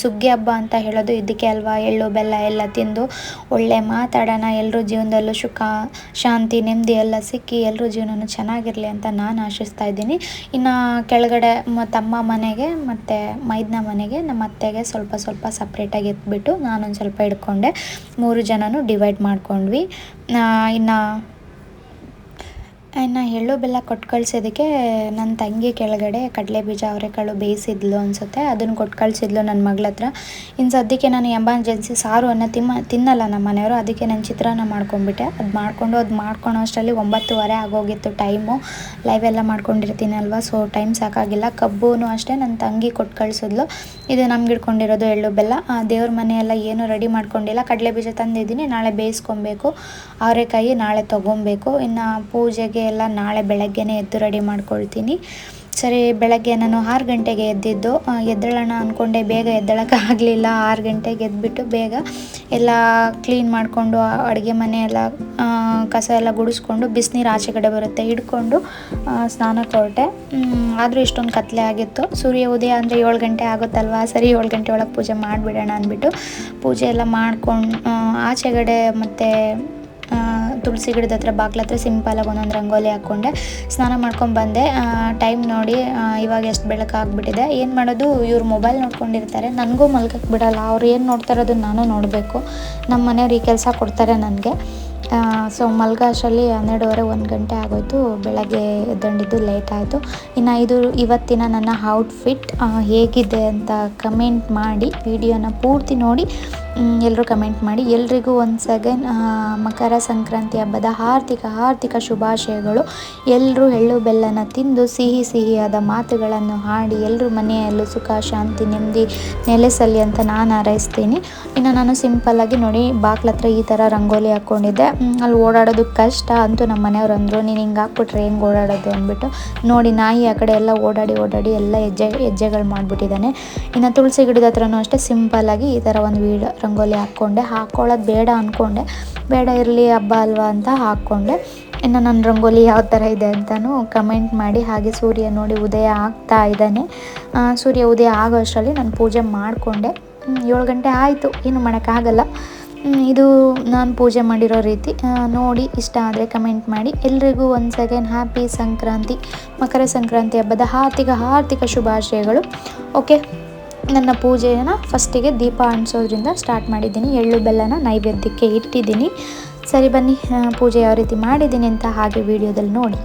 ಸುಗ್ಗಿ ಹಬ್ಬ ಅಂತ ಹೇಳೋದು ಇದಕ್ಕೆ ಅಲ್ವಾ, ಎಳ್ಳು, ಬೆಲ್ಲ ಎಲ್ಲ ತಿಂದು ಒಳ್ಳೆ ಮಾತಾಡೋಣ ಎಲ್ಲರೂ ಜೀವನದಲ್ಲೂ ಸುಖ, ಶಾಂತಿ, ನೆಮ್ಮದಿ ಎಲ್ಲ ಸಿಕ್ಕಿ ಎಲ್ಲರೂ ಜೀವನನೂ ಚೆನ್ನಾಗಿರಲಿ ಅಂತ ನಾನು ಆಶಿಸ್ತಾ ಇದ್ದೀನಿ. ಇನ್ನು ಕೆಳಗಡೆ ತಮ್ಮ ಮನೆಗೆ ಮತ್ತು ಮೈದ್ನ ಮನೆಗೆ, ನಮ್ಮ ಅತ್ತೆಗೆ ಸ್ವಲ್ಪ ಸ್ವಲ್ಪ ಸಪ್ರೇಟಾಗಿ ಎತ್ಬಿಟ್ಟು ನಾನೊಂದು ಸ್ವಲ್ಪ ಹಿಡ್ಕೊಂಡೆ. ಮೂರು ಜನನೂ ಡಿವೈಡ್ ಮಾಡ್ಕೊಂಡ್ವಿ. ಇನ್ನು ಇನ್ನು ಎಳ್ಳು ಬೆಲ್ಲ ಕೊಟ್ಟು ಕಳ್ಸಿದ್ದಕ್ಕೆ ನನ್ನ ತಂಗಿ ಕೆಳಗಡೆ ಕಡಲೆ ಬೀಜ ಅವರೆಕಾಳು ಬೇಯಿಸಿದ್ಲು ಅನಿಸುತ್ತೆ. ಅದನ್ನು ಕೊಟ್ಟು ಕಳಿಸಿದ್ಲು ನನ್ನ ಮಗಳ ಹತ್ರ ಇನ್ನು ಸದ್ಯಕ್ಕೆ ನಾನು ಎಮರ್ಜೆನ್ಸಿ ಸಾರು ಅನ್ನ ತಿಮ್ಮ, ತಿನ್ನಲ್ಲ ನಮ್ಮ ಮನೆಯವರು. ಅದಕ್ಕೆ ನಾನು ಚಿತ್ರಾನ್ನ ಮಾಡ್ಕೊಂಡ್ಬಿಟ್ಟೆ. ಅದು ಮಾಡಿಕೊಂಡು, ಅದು ಮಾಡ್ಕೊಳೋ ಅಷ್ಟರಲ್ಲಿ ಒಂಬತ್ತುವರೆ ಆಗೋಗಿತ್ತು ಟೈಮು. ಲೈವ್ ಎಲ್ಲ ಮಾಡ್ಕೊಂಡಿರ್ತೀನಲ್ವ ಸೊ ಟೈಮ್ ಸಾಕಾಗಿಲ್ಲ. ಕಬ್ಬುನು ಅಷ್ಟೇ ನನ್ನ ತಂಗಿ ಕೊಟ್ಟು ಕಳಿಸಿದ್ಲು ಇದು ನಮ್ಗೆ ಇಟ್ಕೊಂಡಿರೋದು ಎಳ್ಳು ಬೆಲ್ಲ. ದೇವ್ರ ಮನೆಯೆಲ್ಲ ಏನೂ ರೆಡಿ ಮಾಡ್ಕೊಂಡಿಲ್ಲ. ಕಡಲೆ ಬೀಜ ತಂದಿದ್ದೀನಿ. ನಾಳೆ ಬೇಯಿಸ್ಕೊಬೇಕು. ಅವರೆಕಾಯಿ ನಾಳೆ ತೊಗೊಬೇಕು. ಇನ್ನು ಪೂಜೆಗೆ ಎಲ್ಲ ನಾಳೆ ಬೆಳಗ್ಗೆನೇ ಎದ್ದು ರೆಡಿ ಮಾಡ್ಕೊಳ್ತೀನಿ. ಸರಿ, ಬೆಳಗ್ಗೆ ನಾನು ಆರು ಗಂಟೆಗೆ ಎದ್ದಿದ್ದು ಎದ್ದಳೋಣ ಅಂದ್ಕೊಂಡೆ ಬೇಗ ಎದ್ದೇಳಕ್ಕೆ ಆಗಲಿಲ್ಲ. ಆರು ಗಂಟೆಗೆ ಎದ್ಬಿಟ್ಟು ಬೇಗ ಎಲ್ಲ ಕ್ಲೀನ್ ಮಾಡಿಕೊಂಡು, ಅಡುಗೆ ಮನೆ ಎಲ್ಲ ಕಸ ಎಲ್ಲ ಗುಡಿಸ್ಕೊಂಡು, ಬಿಸಿನೀರು ಆಚೆ ಕಡೆ ಬರುತ್ತೆ, ಹಿಡ್ಕೊಂಡು ಸ್ನಾನ ಹೊರಟೆ ಆದರೂ ಇಷ್ಟೊಂದು ಕತ್ಲೆ ಆಗಿತ್ತು. ಸೂರ್ಯ ಉದಯ ಅಂದರೆ ಏಳು ಗಂಟೆ ಆಗುತ್ತಲ್ವಾ? ಸರಿ, ಏಳು ಗಂಟೆ ಒಳಗೆ ಪೂಜೆ ಮಾಡಿಬಿಡೋಣ ಅಂದ್ಬಿಟ್ಟು ಪೂಜೆ ಎಲ್ಲ ಮಾಡ್ಕೊಂಡು ಆಚೆಗಡೆ ಮತ್ತು ತುಳಸಿ ಗಿಡದ ಹತ್ರ ಬಾಗ್ಲ ಹತ್ರ ಸಿಂಪಲಾಗಿ ಒಂದೊಂದು ರಂಗೋಲಿ ಹಾಕ್ಕೊಂಡೆ ಸ್ನಾನ ಮಾಡ್ಕೊಂಡು ಬಂದೆ. ಟೈಮ್ ನೋಡಿ ಇವಾಗ ಎಷ್ಟು ಬೆಳಕಾಗ್ಬಿಟ್ಟಿದೆ ಏನು ಮಾಡೋದು, ಇವ್ರು ಮೊಬೈಲ್ ನೋಡ್ಕೊಂಡಿರ್ತಾರೆ. ನನಗೂ ಮಲ್ಗಕ್ಕೆ ಬಿಡಲ್ಲ. ಅವ್ರು ಏನು ನೋಡ್ತಾರೆ ಅದನ್ನು ನಾನು ನೋಡಬೇಕು. ನಮ್ಮ ಮನೆಯವ್ರು ಈ ಕೆಲಸ ಕೊಡ್ತಾರೆ ನನಗೆ. ಸೊ ಮಲ್ಗಾಶಲ್ಲಿ ಹನ್ನೆರಡುವರೆ ಒಂದು ಗಂಟೆ ಆಗೋಯ್ತು. ಬೆಳಗ್ಗೆ ಎದ್ದಂಡಿದ್ದು ಲೇಟ್ ಆಯಿತು. ಇನ್ನು ಇದು ಇವತ್ತಿನ ನನ್ನ ಔಟ್ಫಿಟ್ ಹೇಗಿದೆ ಅಂತ ಕಮೆಂಟ್ ಮಾಡಿ, ವಿಡಿಯೋನ ಪೂರ್ತಿ ನೋಡಿ ಎಲ್ಲರೂ ಕಮೆಂಟ್ ಮಾಡಿ. ಎಲ್ರಿಗೂ ಒಂದು ಸೆಕೆಂಡ್ ಮಕರ ಸಂಕ್ರಾಂತಿ ಹಬ್ಬದ ಆರ್ಥಿಕ ಆರ್ಥಿಕ ಶುಭಾಶಯಗಳು. ಎಲ್ಲರೂ ಎಳ್ಳು ಬೆಲ್ಲನ ತಿಂದು, ಸಿಹಿ ಸಿಹಿಯಾದ ಮಾತುಗಳನ್ನು ಹಾಡಿ ಎಲ್ಲರೂ ಮನೆಯಲ್ಲೂ ಸುಖ, ಶಾಂತಿ, ನೆಮ್ಮದಿ ನೆಲೆಸಲಿ ಅಂತ ನಾನು ಹಾರೈಸ್ತೀನಿ. ಇನ್ನು ನಾನು ಸಿಂಪಲ್ಲಾಗಿ ನೋಡಿ ಬಾಗ್ಲ ಹತ್ರ ಈ ಥರ ರಂಗೋಲಿ ಹಾಕ್ಕೊಂಡಿದ್ದೆ ಅಲ್ಲಿ ಓಡಾಡೋದು ಕಷ್ಟ ಅಂತೂ ನಮ್ಮ ಮನೆಯವ್ರು ಅಂದರು, ನೀನು ಹಿಂಗೆ ಹಾಕ್ಬಿಟ್ರೆ ಹೆಂಗೆ ಓಡಾಡೋದು ಅಂದ್ಬಿಟ್ಟು. ನೋಡಿ, ನಾಯಿ ಆ ಕಡೆ ಎಲ್ಲ ಓಡಾಡಿ ಓಡಾಡಿ ಎಲ್ಲ ಹೆಜ್ಜೆ, ಹೆಜ್ಜೆಗಳು ಮಾಡಿಬಿಟ್ಟಿದ್ದಾನೆ ಇನ್ನು ತುಳಸಿ ಗಿಡದ ಹತ್ರನೂ ಅಷ್ಟೇ ಸಿಂಪಲ್ಲಾಗಿ ಈ ಥರ ಒಂದು ವೀಡ ರಂಗೋಲಿ ಹಾಕ್ಕೊಂಡೆ. ಹಾಕ್ಕೊಳ್ಳೋದು ಬೇಡ ಅಂದ್ಕೊಂಡೆ ಬೇಡ ಇರಲಿ ಹಬ್ಬ ಅಲ್ವಾ ಅಂತ ಹಾಕ್ಕೊಂಡೆ. ಇನ್ನು ನನ್ನ ರಂಗೋಲಿ ಯಾವ ಥರ ಇದೆ ಅಂತಲೂ ಕಮೆಂಟ್ ಮಾಡಿ, ಹಾಗೆ ಸೂರ್ಯ ನೋಡಿ ಉದಯ ಆಗ್ತಾ ಇದ್ದಾನೆ. ಸೂರ್ಯ ಉದಯ ಆಗೋ ಅಷ್ಟರಲ್ಲಿ ನಾನು ಪೂಜೆ ಮಾಡಿಕೊಂಡೆ. ಏಳು ಗಂಟೆ ಆಯಿತು ಏನು ಮಾಡೋಕ್ಕಾಗಲ್ಲ. ಇದು ನಾನು ಪೂಜೆ ಮಾಡಿರೋ ರೀತಿ. ನೋಡಿ, ಇಷ್ಟ ಆದರೆ ಕಮೆಂಟ್ ಮಾಡಿ. ಎಲ್ರಿಗೂ ಒಂದು ಸೆಕೆಂಡ್ ಹ್ಯಾಪಿ ಸಂಕ್ರಾಂತಿ, ಮಕರ ಸಂಕ್ರಾಂತಿ ಹಬ್ಬದ ಆರ್ಥಿಕ ಆರ್ಥಿಕ ಶುಭಾಶಯಗಳು. ಓಕೆ ನನ್ನ ಪೂಜೆಯನ್ನು ಫಸ್ಟಿಗೆ ದೀಪ ಅಂಟಿಸೋದ್ರಿಂದ ಸ್ಟಾರ್ಟ್ ಮಾಡಿದ್ದೀನಿ. ಎಳ್ಳು ಬೆಲ್ಲನ ನೈವೇದ್ಯಕ್ಕೆ ಇಟ್ಟಿದ್ದೀನಿ. ಸರಿ ಬನ್ನಿ ಪೂಜೆ ಯಾವ ರೀತಿ ಮಾಡಿದ್ದೀನಿ ಅಂತ ಹಾಗೆ ವಿಡಿಯೋದಲ್ಲಿ ನೋಡಿ.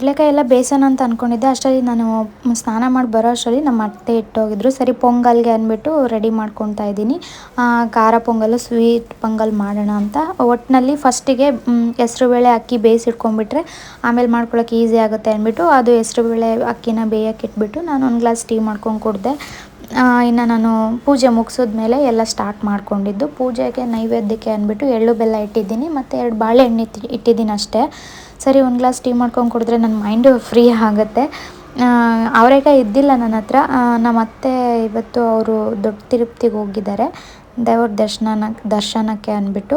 ಕಡಲೆಕಾಯಿ ಎಲ್ಲ ಬೇಸನ ಅಂತ ಅಂದ್ಕೊಂಡಿದ್ದೆ ಅಷ್ಟರಲ್ಲಿ ನಾನು ಸ್ನಾನ ಮಾಡಿ ಬರೋ ಅಷ್ಟರಲ್ಲಿ ನಮ್ಮ ಅತ್ತೆ ಇಟ್ಟೋಗಿದ್ರು. ಸರಿ, ಪೊಂಗಲ್ಗೆ ಅಂದ್ಬಿಟ್ಟು ರೆಡಿ ಮಾಡ್ಕೊತಾ ಇದ್ದೀನಿ. ಖಾರ ಪೊಂಗಲ್ ಸ್ವೀಟ್ ಪೊಂಗಲ್ ಮಾಡೋಣ ಅಂತ. ಒಟ್ಟಿನಲ್ಲಿ ಫಸ್ಟಿಗೆ ಹೆಸ್ರುಬೇಳೆ ಅಕ್ಕಿ ಬೇಯಿಸಿಟ್ಕೊಂಡ್ಬಿಟ್ರೆ ಆಮೇಲೆ ಮಾಡ್ಕೊಳಕ್ಕೆ ಈಸಿ ಆಗುತ್ತೆ ಅಂದ್ಬಿಟ್ಟು ಅದು ಹೆಸ್ರುಬೇಳೆ ಅಕ್ಕಿನ ಬೇಯಕ್ಕೆ ಇಟ್ಬಿಟ್ಟು ನಾನು ಒಂದು ಗ್ಲಾಸ್ ಟೀ ಮಾಡ್ಕೊಂಡು ಕುಡಿದೆ. ಇನ್ನು ನಾನು ಪೂಜೆ ಮುಗಿಸಿದ್ಮೇಲೆ ಎಲ್ಲ ಸ್ಟಾರ್ಟ್ ಮಾಡ್ಕೊಂಡಿದ್ದು. ಪೂಜೆಗೆ ನೈವೇದ್ಯಕ್ಕೆ ಅಂದ್ಬಿಟ್ಟು ಎಳ್ಳು ಬೆಲ್ಲ ಇಟ್ಟಿದ್ದೀನಿ. ಮತ್ತು ಎರಡು ಬಾಳೆಹಣ್ಣು ಇಟ್ಟು, ಇಟ್ಟಿದ್ದೀನಿ ಅಷ್ಟೇ. ಸರಿ, ಒಂದು ಗ್ಲಾಸ್ ಟೀ ಮಾಡ್ಕೊಂಡು ಕುಡಿದ್ರೆ ನನ್ನ ಮೈಂಡು ಫ್ರೀ ಆಗುತ್ತೆ. ಅವರೇಕಾಯಿ ಇದ್ದಿಲ್ಲ ನನ್ನ ಹತ್ರ. ನಮ್ಮ ಅತ್ತೆ ಇವತ್ತು ಅವರು ದೊಡ್ಡ ತಿರುಪ್ತಿಗೆ ಹೋಗಿದ್ದಾರೆ. ದೇವ್ರ ದರ್ಶನ ದರ್ಶನಕ್ಕೆ ಅಂದ್ಬಿಟ್ಟು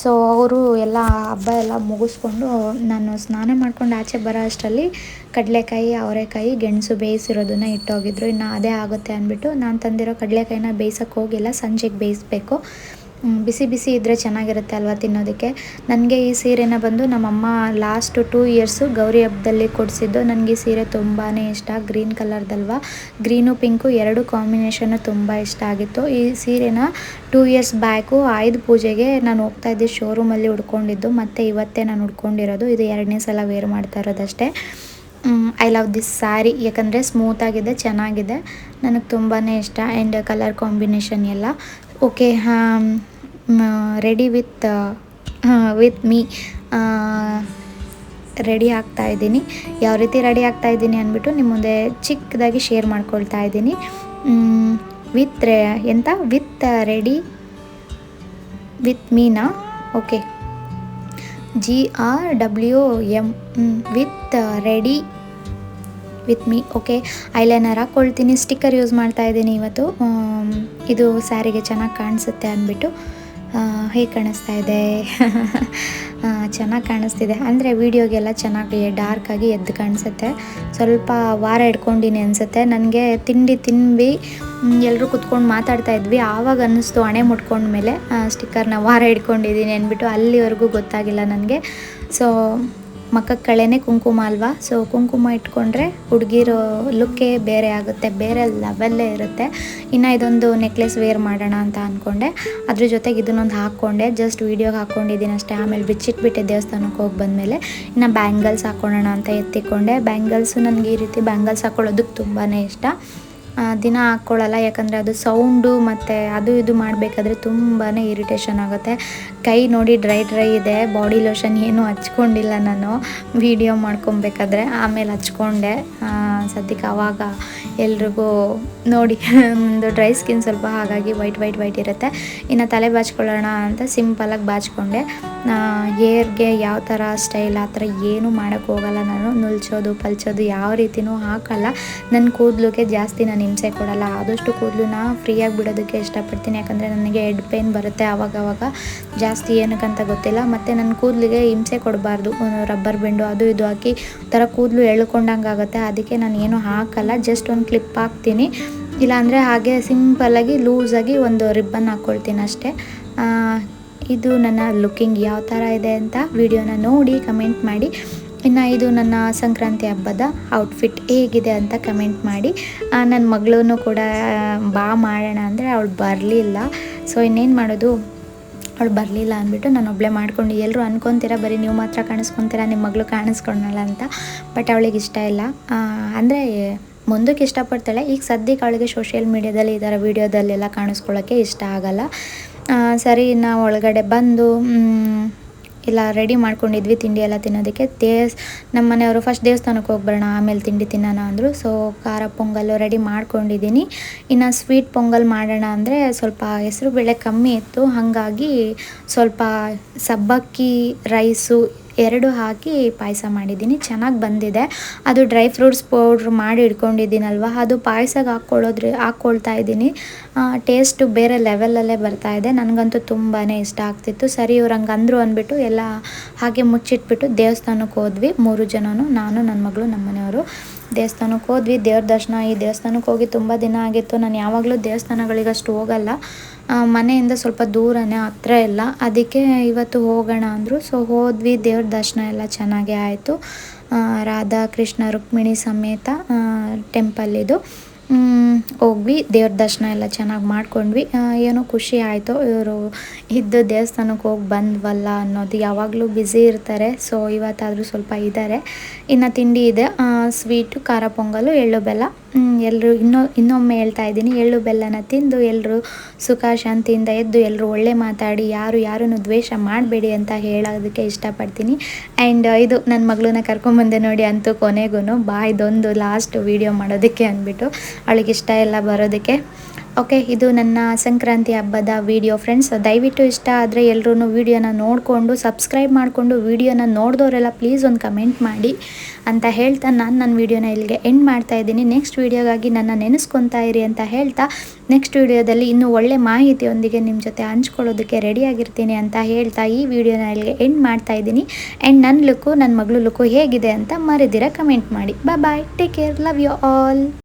ಸೊ ಅವರು ಎಲ್ಲ ಹಬ್ಬ ಎಲ್ಲ ಮುಗಿಸ್ಕೊಂಡು ನಾನು ಸ್ನಾನ ಮಾಡ್ಕೊಂಡು ಆಚೆ ಬರೋ ಅಷ್ಟರಲ್ಲಿ ಕಡಲೆಕಾಯಿ, ಅವರೆಕಾಯಿ, ಗೆಣಸು ಬೇಯಿಸಿರೋದನ್ನ ಇಟ್ಟೋಗಿದ್ರು. ಇನ್ನು ಅದೇ ಆಗುತ್ತೆ ಅಂದ್ಬಿಟ್ಟು ನಾನು ತಂದಿರೋ ಕಡಲೆಕಾಯಿನ ಬೇಯಿಸೋಕ್ಕೆ ಹೋಗಿಲ್ಲ. ಸಂಜೆಗೆ ಬೇಯಿಸ್ಬೇಕು. ಬಿಸಿ ಬಿಸಿ ಇದ್ದರೆ ಚೆನ್ನಾಗಿರುತ್ತೆ ಅಲ್ವಾ ತಿನ್ನೋದಕ್ಕೆ? ನನಗೆ ಈ ಸೀರೆನ ಬಂದು ನಮ್ಮಮ್ಮ ಲಾಸ್ಟ್ ಟೂ ಇಯರ್ಸು ಗೌರಿ ಹಬ್ಬದಲ್ಲಿ ಕೊಡಿಸಿದ್ದು. ನನಗೆ ಈ ಸೀರೆ ತುಂಬಾ ಇಷ್ಟ ಗ್ರೀನ್ ಕಲರ್ದಲ್ವಾ ಗ್ರೀನು ಪಿಂಕು ಎರಡು ಕಾಂಬಿನೇಷನು ತುಂಬ ಇಷ್ಟ ಆಗಿತ್ತು. ಈ ಸೀರೆನ ಟೂ ಇಯರ್ಸ್ ಬ್ಯಾಕು ಆಯುಧ ಪೂಜೆಗೆ ನಾನು ಹೋಗ್ತಾ ಇದ್ದೆ ಶೋರೂಮಲ್ಲಿ ಉಡ್ಕೊಂಡಿದ್ದು. ಮತ್ತು ಇವತ್ತೇ ನಾನು ಉಡ್ಕೊಂಡಿರೋದು. ಇದು ಎರಡನೇ ಸಲ ವೇರ್ ಮಾಡ್ತಾ ಇರೋದಷ್ಟೇ. ಐ ಲವ್ ದಿಸ್ ಸ್ಯಾರಿ ಯಾಕಂದರೆ ಸ್ಮೂತಾಗಿದೆ ಚೆನ್ನಾಗಿದೆ. ನನಗೆ ತುಂಬಾ ಇಷ್ಟ. ಆ್ಯಂಡ್ ಕಲರ್ ಕಾಂಬಿನೇಷನ್ ಎಲ್ಲ. Okay ready with with me ready ಆಗ್ತಾ ಇದ್ದೀನಿ. ಯಾವ ರೀತಿ ರೆಡಿ ಆಗ್ತಾ ಇದ್ದೀನಿ ಅಂದ್ಬಿಟ್ಟು ನಿಮ್ಮ ಮುಂದೆ ಚಿಕ್ಕದಾಗಿ ಶೇರ್ ಮಾಡ್ಕೊಳ್ತಾ ಇದ್ದೀನಿ. ವಿತ್ ರೇ ಎಂತ? With ready with Meena okay. G R W M with ready with me okay. Eyeliner ಹಾಕ್ಕೊಳ್ತೀನಿ ಸ್ಟಿಕ್ಕರ್ ಯೂಸ್ ಮಾಡ್ತಾ ಇದ್ದೀನಿ ಇವತ್ತು. ಇದು ಸ್ಯಾರಿಗೆ ಚೆನ್ನಾಗಿ ಕಾಣಿಸುತ್ತೆ ಅಂದ್ಬಿಟ್ಟು ಹೇಗೆ ಕಾಣಿಸ್ತಾ ಇದೆ. ಚೆನ್ನಾಗಿ ಕಾಣಿಸ್ತಿದೆ. ಅಂದರೆ ವೀಡಿಯೋಗೆಲ್ಲ ಚೆನ್ನಾಗಿ ಡಾರ್ಕಾಗಿ ಎದ್ದು ಕಾಣಿಸುತ್ತೆ. ಸ್ವಲ್ಪ ವಾರ ಹಿಡ್ಕೊಂಡಿನಿ ಅನಿಸುತ್ತೆ. ನನಗೆ ತಿಂಡಿ ತಿನ್ವಿ ಎಲ್ಲರೂ ಕುತ್ಕೊಂಡು ಮಾತಾಡ್ತಾ ಇದ್ವಿ. ಆವಾಗ ಅನ್ನಿಸ್ತು ಹಣೆ ಮುಟ್ಕೊಂಡ್ಮೇಲೆ ಸ್ಟಿಕ್ಕರ್ನ ವಾರ ಹಿಡ್ಕೊಂಡಿದ್ದೀನಿ ಅಂದ್ಬಿಟ್ಟು ಅಲ್ಲಿವರೆಗೂ ಗೊತ್ತಾಗಿಲ್ಲ ನನಗೆ. ಸೊ ಕಳೆನೇ ಕುಂಕುಮ ಅಲ್ವಾ? ಸೊ ಕುಂಕುಮ ಇಟ್ಕೊಂಡ್ರೆ ಹುಡುಗಿರೋ ಲುಕ್ಕೇ ಬೇರೆ ಆಗುತ್ತೆ, ಬೇರೆ ಲೆವೆಲ್ಲೇ ಇರುತ್ತೆ. ಇನ್ನು ಇದೊಂದು ನೆಕ್ಲೆಸ್ ವೇರ್ ಮಾಡೋಣ ಅಂತ ಅಂದ್ಕೊಂಡೆ ಅದ್ರ ಜೊತೆಗೆ ಇದನ್ನೊಂದು ಹಾಕ್ಕೊಂಡೆ. ಜಸ್ಟ್ ವೀಡಿಯೋಗೆ ಹಾಕ್ಕೊಂಡಿದ್ದೀನಿ ಅಷ್ಟೇ. ಆಮೇಲೆ ಬಿಚ್ಚಿಟ್ಬಿಟ್ಟೆ ದೇವಸ್ಥಾನಕ್ಕೆ ಹೋಗಿ ಬಂದಮೇಲೆ ಇನ್ನು ಬ್ಯಾಂಗಲ್ಸ್ ಹಾಕ್ಕೊಳ್ಳೋಣ ಅಂತ ಎತ್ತಿಕೊಂಡೆ. ಬ್ಯಾಂಗಲ್ಸು ನನಗೆ ಈ ರೀತಿ ಬ್ಯಾಂಗಲ್ಸ್ ಹಾಕ್ಕೊಳ್ಳೋದಕ್ಕೆ ತುಂಬಾ ಇಷ್ಟ. ದಿನ ಹಾಕ್ಕೊಳ್ಳಲ್ಲ ಯಾಕಂದರೆ ಅದು ಸೌಂಡು ಮತ್ತು ಅದು ಇದು ಮಾಡಬೇಕಾದ್ರೆ ತುಂಬಾ ಇರಿಟೇಷನ್ ಆಗುತ್ತೆ. ಕೈ ನೋಡಿ ಡ್ರೈ ಡ್ರೈ ಇದೆ, ಬಾಡಿ ಲೋಷನ್ ಏನೂ ಹಚ್ಕೊಂಡಿಲ್ಲ ನಾನು. ವೀಡಿಯೋ ಮಾಡ್ಕೊಬೇಕಾದ್ರೆ ಆಮೇಲೆ ಹಚ್ಕೊಂಡೆ. ಸದ್ಯಕ್ಕೆ ಆವಾಗ ಎಲ್ರಿಗೂ ನೋಡಿ, ಒಂದು ಡ್ರೈ ಸ್ಕಿನ್ ಸ್ವಲ್ಪ ಹಾಗಾಗಿ ವೈಟ್ ವೈಟ್ ವೈಟ್ ಇರುತ್ತೆ. ಇನ್ನು ತಲೆ ಬಾಚ್ಕೊಳ್ಳೋಣ ಅಂತ ಸಿಂಪಲಾಗಿ ಬಾಚ್ಕೊಂಡೆ. ಏರ್ಗೆ ಯಾವ ಥರ ಸ್ಟೈಲ್, ಆ ಥರ ಏನೂ ಮಾಡೋಕ್ಕೆ ಹೋಗಲ್ಲ ನಾನು. ನುಲ್ಚೋದು, ಪಲ್ಚೋದು ಯಾವ ರೀತಿನೂ ಹಾಕಲ್ಲ. ನನ್ನ ಕೂದಲಿಗೆ ಜಾಸ್ತಿ ನಾನು ಹಿಂಸೆ ಕೊಡಲ್ಲ. ಆದಷ್ಟು ಕೂದಲನ್ನ ಫ್ರೀಯಾಗಿ ಬಿಡೋದಕ್ಕೆ ಇಷ್ಟಪಡ್ತೀನಿ. ಯಾಕಂದರೆ ನನಗೆ ಹೆಡ್ ಪೇನ್ ಬರುತ್ತೆ ಆವಾಗವಾಗ. ಜಾಸ್ತಿ ಏನಕ್ಕಂತ ಗೊತ್ತಿಲ್ಲ. ಮತ್ತು ನನ್ನ ಕೂದಲಿಗೆ ಹಿಂಸೆ ಕೊಡಬಾರ್ದು. ರಬ್ಬರ್ ಬೆಂಡು ಅದು ಇದು ಹಾಕಿ ಥರ ಕೂದಲು ಎಳ್ಕೊಂಡಂಗೆ ಆಗುತ್ತೆ. ಅದಕ್ಕೆ ನಾನು ಏನು ಹಾಕಲ್ಲ. ಜಸ್ಟ್ ಒಂದು ಕ್ಲಿಪ್ ಹಾಕ್ತೀನಿ. ಇಲ್ಲಾಂದರೆ ಹಾಗೆ ಸಿಂಪಲ್ಲಾಗಿ ಲೂಸಾಗಿ ಒಂದು ರಿಬ್ಬನ್ ಹಾಕ್ಕೊಳ್ತೀನಿ ಅಷ್ಟೇ. ಇದು ನನ್ನ ಲುಕ್ಕಿಂಗ್ ಯಾವ ಥರ ಇದೆ ಅಂತ ವಿಡಿಯೋನ ನೋಡಿ ಕಮೆಂಟ್ ಮಾಡಿ. ಇನ್ನು ಇದು ನನ್ನ ಸಂಕ್ರಾಂತಿ ಹಬ್ಬದ ಔಟ್ಫಿಟ್ ಹೇಗಿದೆ ಅಂತ ಕಮೆಂಟ್ ಮಾಡಿ. ನನ್ನ ಮಗಳೂ ಕೂಡ ಬಾ ಮಾಡೋಣ ಅಂದರೆ ಅವಳು ಬರಲಿಲ್ಲ. ಸೊ ಇನ್ನೇನು ಮಾಡೋದು? ಅವಳು ಬರಲಿಲ್ಲ ಅಂದ್ಬಿಟ್ಟು ನಾನು ಒಬ್ಬಳೇ ಮಾಡ್ಕೊಂಡು ಎಲ್ಲರೂ ಅನ್ಕೊತೀರ, ಬರೀ ನೀವು ಮಾತ್ರ ಕಾಣಿಸ್ಕೊತೀರಾ ನಿಮ್ಮ ಮಗಳು ಕಾಣಿಸ್ಕೊಂಡಲ್ಲ ಅಂತ? ಬಟ್ ಅವಳಿಗೆ ಇಷ್ಟ ಇಲ್ಲ. ಅಂದರೆ ಮುಂದಕ್ಕೆ ಇಷ್ಟಪಡ್ತಾಳೆ. ಈಗ ಸದ್ಯಕ್ಕೆ ಅವಳಿಗೆ ಸೋಷಿಯಲ್ ಮೀಡ್ಯಾದಲ್ಲಿ ಈ ಥರ ವೀಡಿಯೋದಲ್ಲೆಲ್ಲ ಕಾಣಿಸ್ಕೊಳ್ಳೋಕ್ಕೆ ಇಷ್ಟ ಆಗಲ್ಲ. ಸರಿ, ನಾವು ಒಳಗಡೆ ಬಂದು ಮ್, ಇಲ್ಲ ರೆಡಿ ಮಾಡ್ಕೊಂಡಿದ್ವಿ ತಿಂಡಿ ಎಲ್ಲ ತಿನ್ನೋದಕ್ಕೆ. ದೇವಸ್ ನಮ್ಮ ಮನೆಯವರು ಫಸ್ಟ್ ದೇವಸ್ಥಾನಕ್ಕೆ ಹೋಗಿ ಬರೋಣ ಆಮೇಲೆ ತಿಂಡಿ ತಿನ್ನೋಣ ಅಂದರು. ಸೊ ಖಾರ ಪೊಂಗಲ್ಲು ರೆಡಿ ಮಾಡ್ಕೊಂಡಿದ್ದೀನಿ. ಇನ್ನು ಸ್ವೀಟ್ ಪೊಂಗಲ್ ಮಾಡೋಣ ಅಂದರೆ ಸ್ವಲ್ಪ ಹೆಸರು ಬೇಳೆ ಕಮ್ಮಿ ಇತ್ತು. ಹಾಗಾಗಿ ಸ್ವಲ್ಪ ಸಬ್ಬಕ್ಕಿ ರೈಸು ಎರಡು ಹಾಕಿ ಪಾಯಸ ಮಾಡಿದ್ದೀನಿ. ಚೆನ್ನಾಗಿ ಬಂದಿದೆ. ಅದು ಡ್ರೈ ಫ್ರೂಟ್ಸ್ ಪೌಡ್ರ್ ಮಾಡಿ ಇಟ್ಕೊಂಡಿದ್ದೀನಲ್ವ? ಅದು ಪಾಯಸಕ್ಕೆ ಹಾಕ್ಕೊಳ್ಳೋದ್ರೆ, ಹಾಕ್ಕೊಳ್ತಾ ಇದ್ದೀನಿ. ಟೇಸ್ಟು ಬೇರೆ ಲೆವೆಲಲ್ಲೇ ಬರ್ತಾ ಇದೆ. ನನಗಂತೂ ತುಂಬಾ ಇಷ್ಟ ಆಗ್ತಿತ್ತು. ಸರಿ, ಇವ್ರು ಹಂಗೆ ಅಂದರು ಅಂದ್ಬಿಟ್ಟು ಎಲ್ಲ ಹಾಗೆ ಮುಚ್ಚಿಟ್ಬಿಟ್ಟು ದೇವಸ್ಥಾನಕ್ಕೆ ಹೋದ್ವಿ. ಮೂರು ಜನನು, ನಾನು ನನ್ನ ಮಗಳು ನಮ್ಮ ಮನೆಯವರು. ದೇವಸ್ಥಾನಕ್ಕೆ ಹೋದ್ವಿ. ದೇವ್ರ ದರ್ಶನ, ಈ ದೇವಸ್ಥಾನಕ್ಕೆ ಹೋಗಿ ತುಂಬ ದಿನ ಆಗಿತ್ತು. ನಾನು ಯಾವಾಗಲೂ ದೇವಸ್ಥಾನಗಳಿಗಷ್ಟು ಹೋಗಲ್ಲ. ಮನೆಯಿಂದ ಸ್ವಲ್ಪ ದೂರನೇ ಹತ್ರ ಇಲ್ಲ ಅದಕ್ಕೆ ಇವತ್ತು ಹೋಗೋಣ ಅಂದರು. ಸೊ ಹೋದ್ವಿ. ದೇವ್ರ ದರ್ಶನ ಎಲ್ಲ ಚೆನ್ನಾಗೇ ಆಯಿತು. ರಾಧಾ ಕೃಷ್ಣ ರುಕ್ಮಿಣಿ ಸಮೇತ ಟೆಂಪಲ್ ಇದು. ಹೋಗ್ವಿ. ದೇವ್ರ ದರ್ಶನ ಎಲ್ಲ ಚೆನ್ನಾಗಿ ಮಾಡ್ಕೊಂಡ್ವಿ. ಏನೋ ಖುಷಿ ಆಯಿತು. ಇವರು ಇದ್ದು ದೇವಸ್ಥಾನಕ್ಕೆ ಹೋಗಿ ಬಂದ್ವಲ್ಲ ಅನ್ನೋದು ಯಾವಾಗಲೂ ಬ್ಯುಸಿ ಇರ್ತಾರೆ. ಸೊ ಇವತ್ತಾದರೂ ಸ್ವಲ್ಪ ಇದ್ದಾರೆ ಇನ್ನು ತಿಂಡಿ ಇದೆ. ಸ್ವೀಟು ಖಾರ, ಪೊಂಗಲು, ಎಳ್ಳು ಬೆಲ್ಲ. ಎಲ್ಲರೂ ಇನ್ನೂ, ಇನ್ನೊಮ್ಮೆ ಹೇಳ್ತಾ ಇದ್ದೀನಿ. ಎಳ್ಳು ಬೆಲ್ಲನ ತಿಂದು ಎಲ್ಲರೂ ಸುಖ, ಶಾಂತಿಯಿಂದ ಎದ್ದು ಎಲ್ಲರೂ ಒಳ್ಳೆ ಮಾತಾಡಿ, ಯಾರು ಯಾರನ್ನು ದ್ವೇಷ ಮಾಡಬೇಡಿ ಅಂತ ಹೇಳೋದಕ್ಕೆ ಇಷ್ಟಪಡ್ತೀನಿ. ಆ್ಯಂಡ್ ಇದು ನನ್ನ ಮಗಳನ್ನ ಕರ್ಕೊಂಬಂದೆ ನೋಡಿ ಅಂತೂ ಕೊನೆಗೂ ಬಾ, ಇದೊಂದು ಲಾಸ್ಟ್ ವೀಡಿಯೋ ಮಾಡೋದಕ್ಕೆ ಅಂದ್ಬಿಟ್ಟು, ಅವಳಿಗೆ ಇಷ್ಟ ಎಲ್ಲ ಬರೋದಕ್ಕೆ. ಓಕೆ, ಇದು ನನ್ನ ಸಂಕ್ರಾಂತಿ ಹಬ್ಬದ ವಿಡಿಯೋ ಫ್ರೆಂಡ್ಸ್ ದಯವಿಟ್ಟು ಇಷ್ಟ ಆದರೆ ಎಲ್ಲರೂ ವಿಡಿಯೋನ ನೋಡಿಕೊಂಡು ಸಬ್ಸ್ಕ್ರೈಬ್ ಮಾಡಿಕೊಂಡು ವಿಡಿಯೋನ ನೋಡಿದವರೆಲ್ಲ ಪ್ಲೀಸ್ ಒಂದು ಕಮೆಂಟ್ ಮಾಡಿ ಅಂತ ಹೇಳ್ತಾ ನಾನು ನನ್ನ ವಿಡಿಯೋನ ಇಲ್ಲಿಗೆ ಎಂಡ್ ಮಾಡ್ತಾ ಇದ್ದೀನಿ. ನೆಕ್ಸ್ಟ್ ವಿಡಿಯೋಗಾಗಿ ನನ್ನ ನೆನೆಸ್ಕೊತಾ ಇರಿ ಅಂತ ಹೇಳ್ತಾ ನೆಕ್ಸ್ಟ್ ವಿಡಿಯೋದಲ್ಲಿ ಇನ್ನೂ ಒಳ್ಳೆ ಮಾಹಿತಿಯೊಂದಿಗೆ ನಿಮ್ಮ ಜೊತೆ ಹಂಚ್ಕೊಳ್ಳೋದಕ್ಕೆ ರೆಡಿಯಾಗಿರ್ತೀನಿ ಅಂತ ಹೇಳ್ತಾ ಈ ವಿಡಿಯೋನ ಇಲ್ಲಿಗೆ ಎಂಡ್ ಮಾಡ್ತಾ ಇದ್ದೀನಿ. ಆ್ಯಂಡ್ ನನ್ನ ಲುಕ್ಕು ನನ್ನ ಮಗಳು ಲುಕ್ಕು ಹೇಗಿದೆ ಅಂತ ಮರೆದಿರ ಕಮೆಂಟ್ ಮಾಡಿ. Bye bye take care love you all